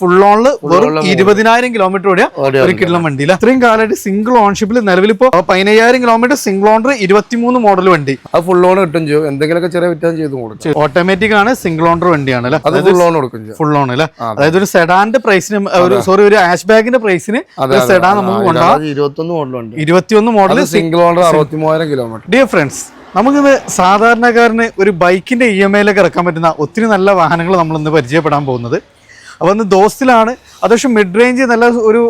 Full ഓണിൽ വെറും ഇരുപതിനായിരം kilometre ഓടിയ ഒരു കിലോ വണ്ടിയില്ല അത്രയും കാലമായിട്ട് സിംഗിൾ ഓൺഷിപ്പിൽ നിലവിലിപ്പോ പതിനയ്യായിരം കിലോമീറ്റർ സിംഗിൾ ഓണർ ഇരുപത്തിമൂന്ന് മോഡൽ വണ്ടി. അത് ഫുൾ ഓൺ കിട്ടും ചെയ്യും. എന്തെങ്കിലുമൊക്കെ ചെറിയ വ്യത്യാസം ചെയ്ത് കൊടുക്കും. ഓട്ടോമാറ്റിക് ആണ് സിംഗിൾ ഓണർ വണ്ടിയാണ് അല്ലെ? അത് ഫുൾ ഓൺ കൊടുക്കും ഫുൾ ഓൺ അല്ലെ? അതായത് ഒരു സെഡാന്റെ പ്രൈസിന് ഒരു സോറി ഒരു ആഷ് ബാഗിന്റെ പ്രൈസിന് സെഡാൻ നമുക്ക് കൊണ്ടാ ഇരുപത്തൊന്ന് ഉണ്ട് ഇരുപത്തിയൊന്ന് മോഡൽ സിംഗിൾ ഓണർ അറുപത്തി മൂവായിരം കിലോമീറ്റർ ഡിയർ ഫ്രണ്ട്സ് നമുക്കിത് സാധാരണക്കാരന് ഒരു ബൈക്കിന്റെ ഇ എം ഐയിലൊക്കെ ഇറക്കാൻ പറ്റുന്ന ഒത്തിരി നല്ല വാഹനങ്ങൾ നമ്മൾ ഇന്ന് പരിചയപ്പെടാൻ പോകുന്നത്. അപ്പോൾ ഇന്ന് ദോസ്തിലാണ്. അത്യാവശ്യം മിഡ് റേഞ്ച് നല്ല ഒരു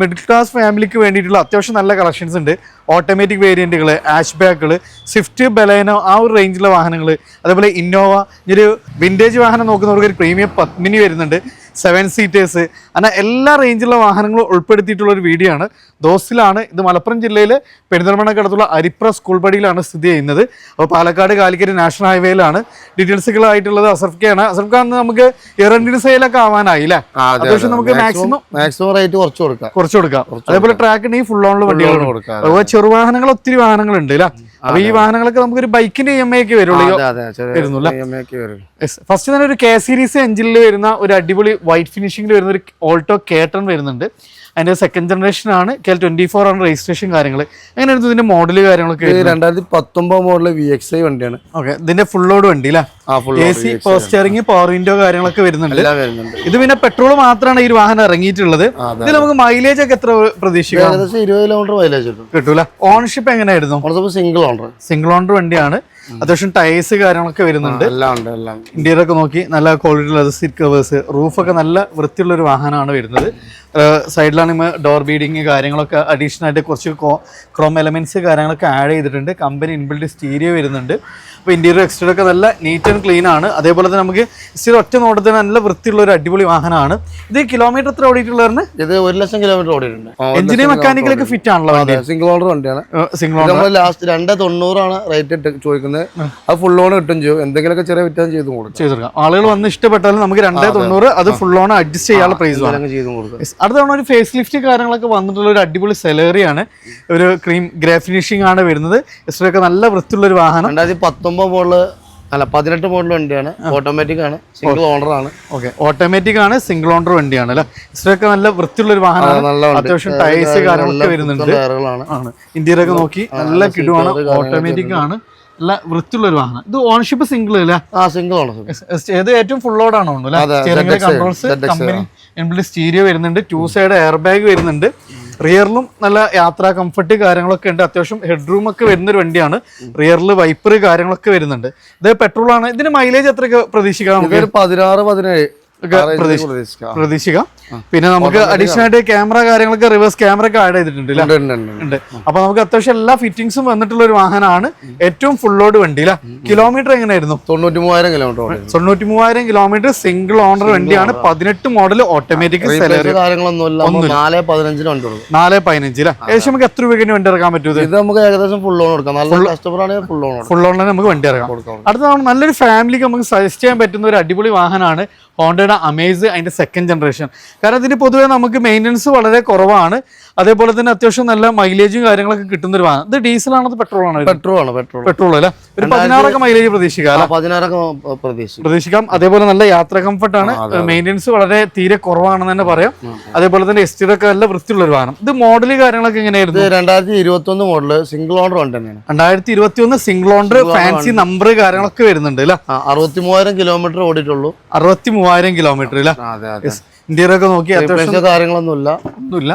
മിഡിൽ ക്ലാസ് ഫാമിലിക്ക് വേണ്ടിയിട്ടുള്ള അത്യാവശ്യം നല്ല കളക്ഷൻസ് ഉണ്ട്. ഓട്ടോമാറ്റിക് വേരിയന്റുകൾ ആഷ് ബാക്കുകൾ സ്വിഫ്റ്റ് ബലേനോ ആ ഒരു റേഞ്ചിലെ വാഹനങ്ങൾ അതേപോലെ ഇന്നോവ ഒരു വിന്റേജ് വാഹനം നോക്കുന്നവർക്ക് ഒരു പ്രീമിയം പത്മിനി വരുന്നുണ്ട്. സെവൻ സീറ്റേഴ്സ് അങ്ങനെ എല്ലാ റേഞ്ചിലുള്ള വാഹനങ്ങളും ഉൾപ്പെടുത്തിയിട്ടുള്ള ഒരു വീഡിയോ ആണ്. ദോസിലാണ് ഇത് മലപ്പുറം ജില്ലയിലെ പെരിന്തൽമണ്ണക്കടുത്തുള്ള അരിപ്ര സ്കൂൾ പടിയിലാണ് സ്ഥിതി ചെയ്യുന്നത്. അപ്പോൾ പാലക്കാട് കാലിക്കറ്റ് നാഷണൽ ഹൈവേയിലാണ് ഡീറ്റെയിൽസുകളായിട്ടുള്ളത് അസർഫ്ക്കാണ് അസർഫ്ഖ അന്ന് നമുക്ക് ഇറണ്ടിന് സെയിലൊക്കെ ആവാനായി അല്ലേ? അത്യാവശ്യം നമുക്ക് മാക്സിമം മാക്സിമം റേറ്റ് കുറച്ച് കൊടുക്കാം. കുറച്ച് കൊടുക്കാം. അതേപോലെ ട്രാക്കിന് ഈ ഫുൾ ഓണിൽ വണ്ടികൾ കൊടുക്കാം അതുപോലെ ചെറുവാഹനങ്ങൾ ഒത്തിരി വാഹനങ്ങളുണ്ട് അല്ലേ? അപ്പൊ ഈ വാഹനങ്ങളൊക്കെ നമുക്ക് ഒരു ബൈക്കിന്റെ ഇ എം ഐ ഒക്കെ വരുള്ളൂ. ഫസ്റ്റ് തന്നെ ഒരു കെ സീരീസ് എഞ്ചിനിൽ വരുന്ന ഒരു അടിപൊളി വൈറ്റ് ഫിനിഷിംഗിൽ വരുന്ന ഒരു ഓൾട്ടോ കേട്ടൺ വരുന്നുണ്ട്. അതിന്റെ സെക്കൻഡ് ജനറേഷൻ ആണ് കെ ട്വന്റി ഫോർ ആണ് രജിസ്ട്രേഷൻ കാര്യങ്ങൾ എങ്ങനെയായിരുന്നു ഇതിന്റെ മോഡൽ കാര്യങ്ങളൊക്കെ രണ്ടായിരത്തി പത്തൊമ്പത് മോഡൽ വി എക്സ് ഐ വണ്ടിയാണ്. ഓക്കെ ഇതിന്റെ ഫുൾ ലോഡ് വണ്ടി അല്ലേ A C power steering power window കാര്യങ്ങളൊക്കെ വരുന്നുണ്ട്. ഇത് പിന്നെ പെട്രോൾ മാത്രമാണ് ഈ വാഹനം ഇറങ്ങിയിട്ടുള്ളത്. ഇത് നമുക്ക് മൈലേജ് ഒക്കെ എത്ര പ്രതീക്ഷിക്കാം? ഏകദേശം ഇരുപത് കിലോമീറ്റർ മൈലേജ് കിട്ടും. കിട്ടൂല. ഓണർഷിപ്പ് എങ്ങനെയായിരുന്നു? സിംഗിൾ ഓണർ സിംഗിൾ ഓണർ വണ്ടിയാണ്. അത്യാവശ്യം ടയേഴ്സ് കാര്യങ്ങളൊക്കെ വരുന്നുണ്ട്. എല്ലാം ഉണ്ട് എല്ലാം. ഇന്റീരിയർ ഒക്കെ നോക്കി നല്ല ക്വാളിറ്റി ഉള്ള സീറ്റ് കവേഴ്സ് റൂഫൊക്കെ നല്ല വൃത്തിയുള്ള ഒരു വാഹനമാണ് വരുന്നത്. സൈഡിലാണ് ഡോർ ബീഡിങ് കാര്യങ്ങളൊക്കെ അഡീഷണൽ ആയിട്ട് കുറച്ച് ക്രോം എലമെന്റ്സ് കാര്യങ്ങളൊക്കെ ആഡ് ചെയ്തിട്ടുണ്ട്. കമ്പനി ഇൻബിൽഡ് സ്റ്റീരിയോ വരുന്നുണ്ട്. അപ്പോൾ ഇന്റീരിയർ എക്സ്റ്റീരിയർ ഒക്കെ നല്ല നീറ്റ് ആൻഡ് ക്ലീൻ ആണ്. അതേപോലെ തന്നെ നമുക്ക് സ്ഥിരം ഒറ്റ നോട്ടത്തിന് നല്ല വൃത്തിയുള്ള ഒരു അടിപൊളി വാഹനമാണ്. ഇത് കിലോമീറ്റർ എത്ര ഓടിയിട്ടുള്ളത് ഇത് ഒരു ലക്ഷം കിലോമീറ്റർ ഓടിയിട്ടുണ്ട്. എഞ്ചിനീയർ മെക്കാനിക്കലൊക്കെ ഫിറ്റ് ആണല്ലോ സിംഗിൾ ഓർഡർ വണ്ടിയാണ്. സിംഗിൾ ഓർഡർ നമ്മൾ ലാസ്റ്റ് രണ്ട് തൊണ്ണൂറാണ് റേറ്റ് ഇട്ട് ചോദിക്കുന്നത്. അത് ഫുൾ ഓൺ കിട്ടും ചെയ്യും. എന്തെങ്കിലുമൊക്കെ ചെറിയ വിറ്റാൻ ചെയ്ത് കൊടുക്കും. ചെയ്തെടുക്കാം ആളുകൾ വന്ന് ഇഷ്ടപ്പെട്ടാലും നമുക്ക് രണ്ടേ തൊണ്ണൂറ് അത് ഫുൾ ഓൺ അഡ്ജസ്റ്റ് ചെയ്യാനുള്ള പ്രൈസ് കൊടുക്കും. അടുത്ത തവണ ഒരു ഫേസ് ലിഫ്റ്റ് കാര്യങ്ങളൊക്കെ വന്നിട്ടുള്ള ഒരു അടിപൊളി സെലറിയാണ് ഒരു ക്രീം ഗ്രേ ഫിനിഷിംഗ് ആണ് വരുന്നത്. ഒക്കെ നല്ല വൃത്തിയുള്ള ഒരു വാഹനം. രണ്ടായിരത്തി പത്തൊമ്പത് മോഡൽ അല്ല പതിനെട്ട് മോഡൽ വണ്ടിയാണ്. ഓട്ടോമാറ്റിക് ആണ്. സിംഗിൾ ഓണർ ആണ്. ഓക്കെ. ഓട്ടോമാറ്റിക് ആണ് സിംഗിൾ ഓണർ വണ്ടിയാണ് അല്ലെ? ഒക്കെ നല്ല വൃത്തിയുള്ള ഒരു വാഹനമാണ്. നല്ല. അത്യാവശ്യം ടയേഴ്സ് കാര്യങ്ങളൊക്കെ വരുന്നുണ്ട്. ഇന്ത്യയിലൊക്കെ ആണ്. നോക്കി നല്ല കിടുവാണ് ഓട്ടോമാറ്റിക് ആണ്. നല്ല വൃത്തിയുള്ള ഒരു വാഹനം. ഇത് ഓണർഷിപ്പ് സിംഗിൾ അല്ലേ? ആ സിംഗിൾ ഓണർ ഇത് ഏറ്റവും ഫുൾ ലോഡ് ആണോ കൺട്രോൾസ് കമ്പനി സ്റ്റീരിയോ വരുന്നുണ്ട് ടു സൈഡ് എയർ ബാഗ് വരുന്നുണ്ട്. റിയറിലും നല്ല യാത്രാ കംഫർട്ട് കാര്യങ്ങളൊക്കെ ഉണ്ട്. അത്യാവശ്യം ഹെഡ് റൂം ഒക്കെ വരുന്ന ഒരു വണ്ടിയാണ്. റിയറിൽ വൈപ്പർ കാര്യങ്ങളൊക്കെ വരുന്നുണ്ട്. ഇത് പെട്രോൾ ആണ്. ഇതിന് മൈലേജ് എത്രയൊക്കെ പ്രതീക്ഷിക്കാം നമുക്ക്? പതിനാറ് പതിനേഴ്. പ്രതീക്ഷിക്കാം. പിന്നെ നമുക്ക് അഡീഷണൽ ആയിട്ട് ക്യാമറ കാര്യങ്ങളൊക്കെ റിവേഴ്സ് ക്യാമറ ഒക്കെ ആഡ് ചെയ്തിട്ടുണ്ട് അപ്പൊ നമുക്ക് അത്യാവശ്യം എല്ലാ ഫിറ്റിംഗ്സും വന്നിട്ടുള്ള ഒരു വാഹനമാണ്. ഏറ്റവും ഫുൾ ലോഡ് വണ്ടി അല്ല കിലോമീറ്റർ എങ്ങനെയായിരുന്നു? തൊണ്ണൂറ്റി മൂവായിരം കിലോമീറ്റർ തൊണ്ണൂറ്റി മൂവായിരം കിലോമീറ്റർ സിംഗിൾ ഓണർ വണ്ടിയാണ്. പതിനെട്ട് മോഡൽ ഓട്ടോമാറ്റിക് നാലേ പതിനഞ്ച് അല്ലേ ഏകദേശം നമുക്ക് എത്ര രൂപയ്ക്ക് വണ്ടി ഇറക്കാൻ പറ്റും ഇത്? നമുക്ക് ഏകദേശം ഫുൾ ഓൺ കൊടുക്കാം. നല്ല കസ്റ്റമർ ആണെങ്കിൽ ഫുൾ ലോൺ ഫുൾ നമുക്ക് വണ്ടി ഇറക്കാം. അടുത്ത നല്ലൊരു ഫാമിലിക്ക് നമുക്ക് സജസ്റ്റ് ചെയ്യാൻ പറ്റുന്ന ഒരു അടിപൊളി വാഹനമാണ് ഹോണ്ടയുടെ അമേസ് അതിന്റെ സെക്കൻഡ് ജനറേഷൻ കാരണം ഇതിന് പൊതുവേ നമുക്ക് മെയിന്റനൻസ് വളരെ കുറവാണ്. അതേപോലെ തന്നെ അത്യാവശ്യം നല്ല മൈലേജും കാര്യങ്ങളൊക്കെ കിട്ടുന്ന ഒരു വാഹനം ഇത് ഡീസൽ ആണോ പെട്രോൾ ആണോ പെട്രോൾ ആണ് പെട്രോൾ പെട്രോൾ അല്ലെ? ഒരു പതിനാറൊക്കെ മൈലേജ് പ്രതീക്ഷിക്കാം? പതിനാറൊക്കെ പ്രതീക്ഷിക്കും. പ്രതീക്ഷിക്കാം. അതേപോലെ നല്ല യാത്ര കംഫർട്ട് ആണ്. മെയിന്റെനൻസ് വളരെ തീരെ കുറവാണെന്ന് തന്നെ പറയാം. അതേപോലെ തന്നെ എസ്റ്റിയുടെ ഒക്കെ നല്ല വൃത്തിയുള്ള ഒരു വാഹനം. ഇത് മോഡൽ കാര്യങ്ങളൊക്കെ എങ്ങനെയായിരുന്നു? രണ്ടായിരത്തി ഇരുപത്തി ഒന്ന് മോഡൽ സിംഗിൾ ഓണർ ഉണ്ട് തന്നെയാണ് രണ്ടായിരത്തി ഇരുപത്തി ഒന്ന് സിംഗിൾ ഓണ്ടർ ഫാൻസി നമ്പർ കാര്യങ്ങളൊക്കെ വരുന്നുണ്ട് അല്ലെ? അറുപത്തി മൂവായിരം കിലോമീറ്റർ ഓടിയിട്ടുള്ളൂ. അറുപത്തി മൂവായിരം കിലോമീറ്റർ അല്ലേ അതെ ഒക്കെ ഇന്ത്യയിലൊക്കെ നോക്കി അത്യാവശ്യം കാര്യങ്ങളൊന്നുമില്ല ഒന്നുമില്ല.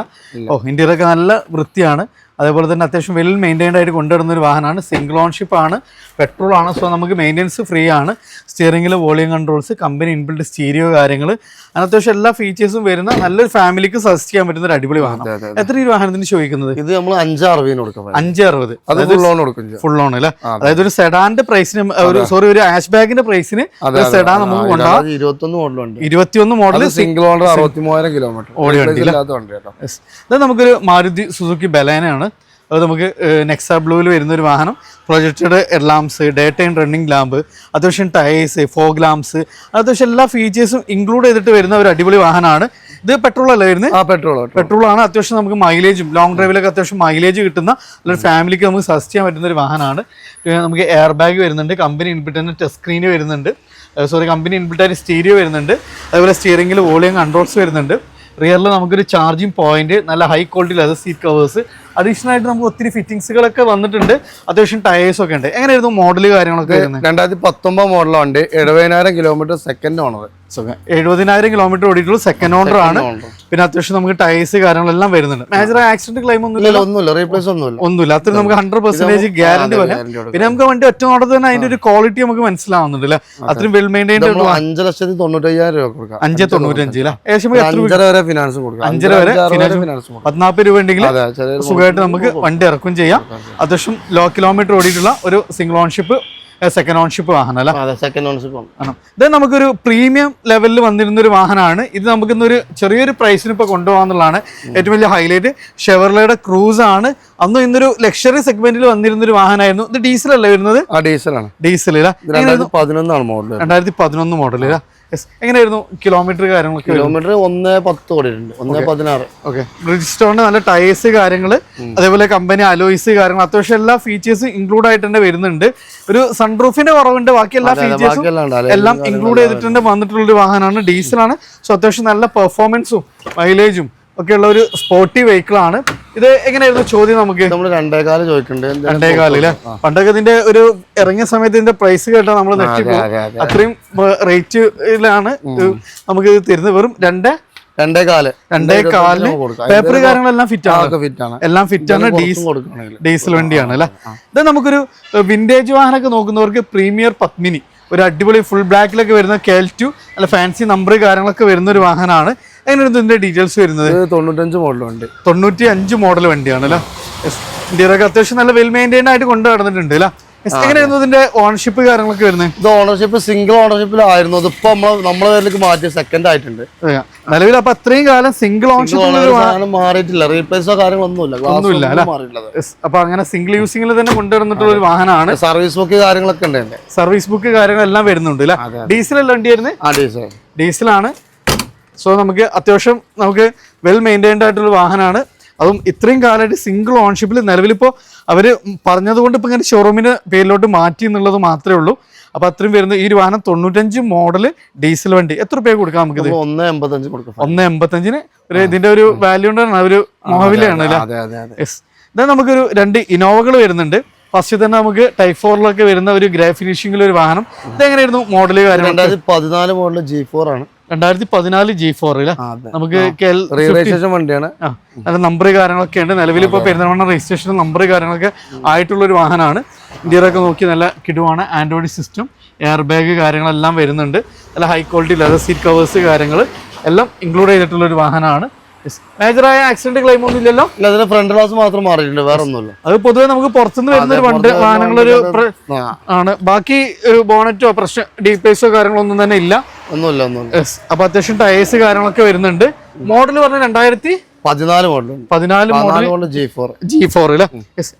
ഓ ഇന്റീരിയർ ഒക്കെ നല്ല വൃത്തിയാണ്. അതേപോലെ തന്നെ അത്യാവശ്യം വെൽ മെയിന്റൈൻഡ് ആയിട്ട് കൊണ്ടുവരുന്ന ഒരു വാഹനമാണ്. സിംഗിൾ ഓൺഷിപ്പ് ആണ്. പെട്രോൾ ആണ്. സോ നമുക്ക് മെയിന്റെനൻസ് ഫ്രീ ആണ്. സ്റ്റിയറിംഗിൽ volume controls company inbuilt stereo കാര്യങ്ങൾ അങ്ങനെ അത്യാവശ്യം എല്ലാ ഫീച്ചേഴ്സും വരുന്ന നല്ലൊരു ഫാമിലിക്ക് സജസ്റ്റ് ചെയ്യാൻ പറ്റുന്ന ഒരു അടിപൊളി വാഹനം. എത്ര ഈ വാഹനത്തിന് ചോദിക്കുന്നത്? ഇത് നമ്മൾ അഞ്ച് അറുപതിന് കൊടുക്കാം അഞ്ച് അറുപത്. അത് ഫുൾ ലോൺ കൊടുക്കും ഫുൾ ഓൺ അല്ലേ? അതായത് ഒരു സെഡാന്റെ പ്രൈസിന് ഒരു സോറി ഒരു ആഷ് ബാഗിന്റെ പ്രൈസിന്. സെഡാൻ നമുക്ക് ഇരുപത്തൊന്ന് ഇരുപത്തിയൊന്ന് മോഡൽ സിംഗിൾ ഓണർ അറുപത്തി മൂവായിരം കിലോമീറ്റർ ഓടി വണ്ടി നമുക്കൊരു മാരുതി സുസുക്കി ബലേനയാണ് അത് നമുക്ക് നെക്സ ബ്ലൂവിൽ വരുന്ന ഒരു വാഹനം. Projected lamps day time running lamp അത്യാവശ്യം ടയേഴ്സ് ഫോഗ് ലാംസ് അത്യാവശ്യം എല്ലാ ഫീച്ചേഴ്സും ഇൻക്ലൂഡ് ചെയ്തിട്ട് വരുന്ന ഒരു അടിപൊളി വാഹനമാണ്. ഇത് പെട്രോൾ അല്ല വരുന്നത് ആ പെട്രോൾ പെട്രോൾ ആണ്. അത്യാവശ്യം നമുക്ക് മൈലേജും ലോങ് ഡ്രൈവിലൊക്കെ അത്യാവശ്യം മൈലേജ് കിട്ടുന്ന നല്ലൊരു ഫാമിലിക്ക് നമുക്ക് സജസ്റ്റ് ചെയ്യാൻ പറ്റുന്ന ഒരു വാഹനമാണ്. പിന്നെ നമുക്ക് എയർ ബാഗ് വരുന്നുണ്ട്. കമ്പനി ഇൻപിട്ട് തന്നെ ടച്ച് സ്ക്രീന് വരുന്നുണ്ട്. സോറി കമ്പനി ഇൻബിൽറ്റ് ആയിട്ട് സ്റ്റീരിയോ വരുന്നുണ്ട്. അതുപോലെ സ്റ്റിയറിംഗിൽ വോളിയം കൺട്രോൾസ് വരുന്നുണ്ട്. റിയറിൽ നമുക്കൊരു ചാർജിങ് പോയിന്റ് നല്ല high quality leather seat covers additional ആയിട്ട് നമുക്ക് ഒത്തിരി ഫിറ്റിംഗ്സുകളൊക്കെ വന്നിട്ടുണ്ട്. അത്യാവശ്യം ടയേഴ്സ് ഒക്കെ ഉണ്ട്. എങ്ങനെയായിരുന്നു മോഡൽ കാര്യങ്ങളൊക്കെ രണ്ടായിരത്തി പത്തൊമ്പത് മോഡലാണ് എഴുപതിനായിരം കിലോമീറ്റർ സെക്കൻഡ് ഓണർ സുഖം എഴുപതിനായിരം കിലോമീറ്റർ ഓടിയിട്ടുള്ള സെക്കൻഡ് ഓണർ ആണ്. പിന്നെ അത്യാവശ്യം നമുക്ക് ടൈസ് കാര്യങ്ങളെല്ലാം വരുന്നുണ്ട്. മേജർ ആക്സിഡന്റ് ക്ലെയിം ഒന്നുമില്ല. റീപ്ലേസ് ഒന്നുമില്ല. ഒന്നുമില്ല. അത്ര നമുക്ക് ഹൺഡ്രഡ് പെർസെന്റേജ് ഗ്യാരണ്ടി വരെ പിന്നെ നമുക്ക് വണ്ടി ഒറ്റ നോട്ടത്തിൽ തന്നെ അതിന്റെ ഒരു ക്വാളിറ്റി നമുക്ക് മനസ്സിലാവുന്നുണ്ട് അല്ലേ? അത്രയും വെൽ മെയിന്റൈൻഡ് അഞ്ച് ലക്ഷത്തി തൊണ്ണൂറ്റയ്യായിരം രൂപ കൊടുക്കാം. അഞ്ച് തൊണ്ണൂറ്റഞ്ച് അഞ്ചര വരെ ഫിനാൻസ് കൊടുക്കാം. അഞ്ചര വരെ ഫിനാൻസ് പതിനാൽപ്പത് രൂപ ഉണ്ടെങ്കിൽ സുഖമായിട്ട് നമുക്ക് വണ്ടി ഇറക്കും ചെയ്യാം. അത്യാവശ്യം ലോ കിലോമീറ്റർ ഓടിയിട്ടുള്ള ഒരു സിംഗിൾ ഓൺഷിപ്പ് സെക്കൻഡ് ഓൺഷിപ്പ് വാഹനം അല്ല അതെ സെക്കൻഡ് ഓൺഷിപ്പ് ആണ്. ഇത് നമുക്കൊരു പ്രീമിയം ലെവലിൽ വന്നിരുന്ന ഒരു വാഹനമാണ്. ഇത് നമുക്ക് ഇന്നൊരു ചെറിയൊരു പ്രൈസിന് ഇപ്പോൾ കൊണ്ടുപോകാന്നുള്ളതാണ് ഏറ്റവും വലിയ ഹൈലൈറ്റ് ഷെവർലയുടെ ക്രൂസ് ആണ്. അന്ന് ഇന്നൊരു ലക്ഷറി സെഗ്മെന്റിൽ വന്നിരുന്ന ഒരു വാഹനമായിരുന്നു. ഇത് ഡീസൽ അല്ലേ വരുന്നത്? ആ ആണ്. ഡീസൽ പതിനൊന്നാണ് മോഡൽ രണ്ടായിരത്തി പതിനൊന്ന് മോഡൽ എങ്ങനെയായിരുന്നു കിലോമീറ്റർ കാര്യങ്ങളൊക്കെ കിലോമീറ്റർ ഒന്ന് പത്ത് ഓടിയിട്ടുണ്ട്. ഒന്ന് പതിനാറ്. ഓക്കെ ബ്രിഡ്സ്റ്റോണിന്റെ നല്ല ടയേഴ്സ് കാര്യങ്ങൾ അതേപോലെ കമ്പനി അലോയ്സ് കാര്യങ്ങൾ അത്യാവശ്യം എല്ലാ ഫീച്ചേഴ്സും ഇൻക്ലൂഡ് ആയിട്ട് തന്നെ വരുന്നുണ്ട്. ഒരു സൺറൂഫിന്റെ കുറവുണ്ട് ബാക്കി എല്ലാ ഫീച്ചേഴ്സും എല്ലാം ഇൻക്ലൂഡ് ചെയ്തിട്ടുണ്ട് വന്നിട്ടുള്ള ഒരു വാഹനമാണ്. ഡീസലാണ് സോ അത്യാവശ്യം നല്ല പെർഫോമൻസും മൈലേജും ഒക്കെ ഉള്ള ഒരു സ്പോർട്ടി വെഹിക്കിൾ ആണ്. ഇത് എങ്ങനെയായിരുന്നു ചോദ്യം നമുക്ക്? നമ്മൾ രണ്ടേകാൽ ചോദിക്കുന്നുണ്ട് എന്തിനാ രണ്ടേ കാലിൽ പണ്ടൊക്കെ ഇതിന്റെ ഒരു ഇറങ്ങിയ സമയത്ത് ഇതിന്റെ പ്രൈസ് കേട്ടാൽ നമ്മൾ അതെ. അത്രയും റേറ്റിലാണ് നമുക്ക് ഇത് തരുന്നത്. വെറും രണ്ട് രണ്ടേകാൽ. രണ്ടേ കാലിന് പേപ്പർ കാര്യങ്ങളെല്ലാം ഫിറ്റ് ആണ്. ഫിറ്റ് ആണ്. എല്ലാം ഫിറ്റ് ആണ്. ഡീസൽ ഡീസൽ വണ്ടിയാണ് അല്ലെ? ഇത് നമുക്കൊരു വിന്റേജ് വാഹനമൊക്കെ നോക്കുന്നവർക്ക് പ്രീമിയർ പത്മിനി ഒരു അടിപൊളി ഫുൾ ബ്ലാക്കിലൊക്കെ വരുന്ന കെൽ ടു അല്ല ഫാൻസി നമ്പർ കാര്യങ്ങളൊക്കെ വരുന്ന ഒരു വാഹനമാണ്. എങ്ങനെയാണ് ഇതിന്റെ ഡീറ്റെയിൽസ് വരുന്നത്? തൊണ്ണൂറ്റഞ്ച് മോഡൽ വണ്ടി തൊണ്ണൂറ്റി അഞ്ച് മോഡൽ വണ്ടിയാണ് അല്ലേ ഇന്ത്യയിലൊക്കെ അത്യാവശ്യം നല്ല വെൽ മെയിന്റൈൻ ആയിട്ട് കൊണ്ടു നടന്നിട്ടുണ്ട് അല്ലേ? എങ്ങനെയായിരുന്നു ഇതിന്റെ ഓണർഷിപ്പ് കാര്യങ്ങളൊക്കെ വരുന്നത്? ഇത് ഓണർഷിപ്പ് സിംഗിൾ ഓണർഷിപ്പിലായിരുന്നു അതിപ്പോ നമ്മൾ നമ്മളെ പേരിലേക്ക് മാറ്റി സെക്കൻഡ് ആയിട്ടുണ്ട്. നിലവിൽ അപ്പൊ അത്രയും കാലം സിംഗിൾ ഓണർഷിപ്പ് മാറിയിട്ടില്ല. റീപ്ലേസോ കാര്യങ്ങളൊന്നുമില്ല ഒന്നുമില്ല, അപ്പൊ അങ്ങനെ സിംഗിൾ യൂസിംഗിൽ തന്നെ കൊണ്ടുവന്നിട്ടുള്ള ഒരു വാഹനമാണ്. സർവീസ് ബുക്ക് കാര്യങ്ങളൊക്കെ ഉണ്ട് സർവീസ് ബുക്ക് കാര്യങ്ങളെല്ലാം വരുന്നുണ്ട് ഡീസൽ അല്ല വണ്ടിയായിരുന്നു? ആ ഡീസൽ ഡീസലാണ് സോ നമുക്ക് അത്യാവശ്യം നമുക്ക് വെൽ മെയിന്റൈൻഡ് ആയിട്ടുള്ള വാഹനമാണ്. അതും ഇത്രയും കാലമായിട്ട് സിംഗിൾ ഓൺഷിപ്പിൽ നിലവിലിപ്പോൾ അവർ പറഞ്ഞതുകൊണ്ട് ഇപ്പോൾ ഇങ്ങനെ ഷോറൂമിന് പേരിലോട്ട് മാറ്റി എന്നുള്ളത് മാത്രമേ ഉള്ളൂ. അപ്പോൾ അത്രയും വരുന്ന ഈ ഒരു വാഹനം തൊണ്ണൂറ്റഞ്ച് മോഡൽ ഡീസൽ വണ്ടി. എത്ര രൂപ കൊടുക്കാം നമുക്ക് ഒന്ന് എൺപത്തഞ്ച് കൊടുക്കാം. ഒന്ന് എൺപത്തഞ്ചിന് ഒരു ഇതിന്റെ ഒരു വാല്യൂ ഉണ്ടാണ് ഒരു മോഹവിലയാണ് യെസ് ഇതാ നമുക്കൊരു രണ്ട് ഇനോവകൾ വരുന്നുണ്ട്. ഫസ്റ്റ് തന്നെ നമുക്ക് ടൈപ്പ് ഫോറിലൊക്കെ വരുന്ന ഒരു ഗ്രേ ഫിനിഷിംഗിൽ ഒരു വാഹനം. ഇതെങ്ങനെയായിരുന്നു മോഡൽ കാര്യം പതിനാല് മോഡൽ ജി ഫോർ ആണ്. രണ്ടായിരത്തി പതിനാല് ജി അതെ. നമുക്ക് രജിസ്ട്രേഷൻ വണ്ടിയാണ്. നല്ല നമ്പർ കാര്യങ്ങളൊക്കെ ഉണ്ട്. നിലവിൽ ഇപ്പോൾ പെരുന്തൽമണ്ണ രജിസ്ട്രേഷൻ നമ്പർ കാര്യങ്ങളൊക്കെ ആയിട്ടുള്ള ഒരു വാഹനമാണ്. ഇന്ത്യയിലൊക്കെ നോക്കി നല്ല കിടുവാണ് ആൻഡ്രോയിഡ് സിസ്റ്റം എയർ ബാഗ് കാര്യങ്ങളെല്ലാം വരുന്നുണ്ട്. നല്ല high quality leather seat covers കാര്യങ്ങൾ എല്ലാം ഇൻക്ലൂഡ് ചെയ്തിട്ടുള്ള ഒരു വാഹനമാണ് മേജറായ ആക്സിഡന്റ് ക്ലെയിം ഒന്നും ഇല്ലല്ലോ? ഇല്ല അതിന് ഫ്രണ്ട് ഗ്ലാസ് മാത്രം മാറിയിട്ടുണ്ട് വേറെ ഒന്നുമില്ല. അത് പൊതുവെ നമുക്ക് പുറത്തുനിന്ന് വരുന്ന ഒരു വണ്ടി വാഹനങ്ങളൊരു ആണ്. ബാക്കി ബോണറ്റോ പ്രശ്നം ഡീപേഴ്സോ കാര്യങ്ങളൊന്നും തന്നെ ഇല്ല. ഒന്നുമില്ല ഒന്നുമില്ല. അപ്പൊ അത്യാവശ്യം ടയേഴ്സ് കാര്യങ്ങളൊക്കെ വരുന്നുണ്ട്. മോഡൽ പറഞ്ഞ രണ്ടായിരത്തി പതിനാല് മോഡൽ പതിനാല് model G four G four അല്ലേ?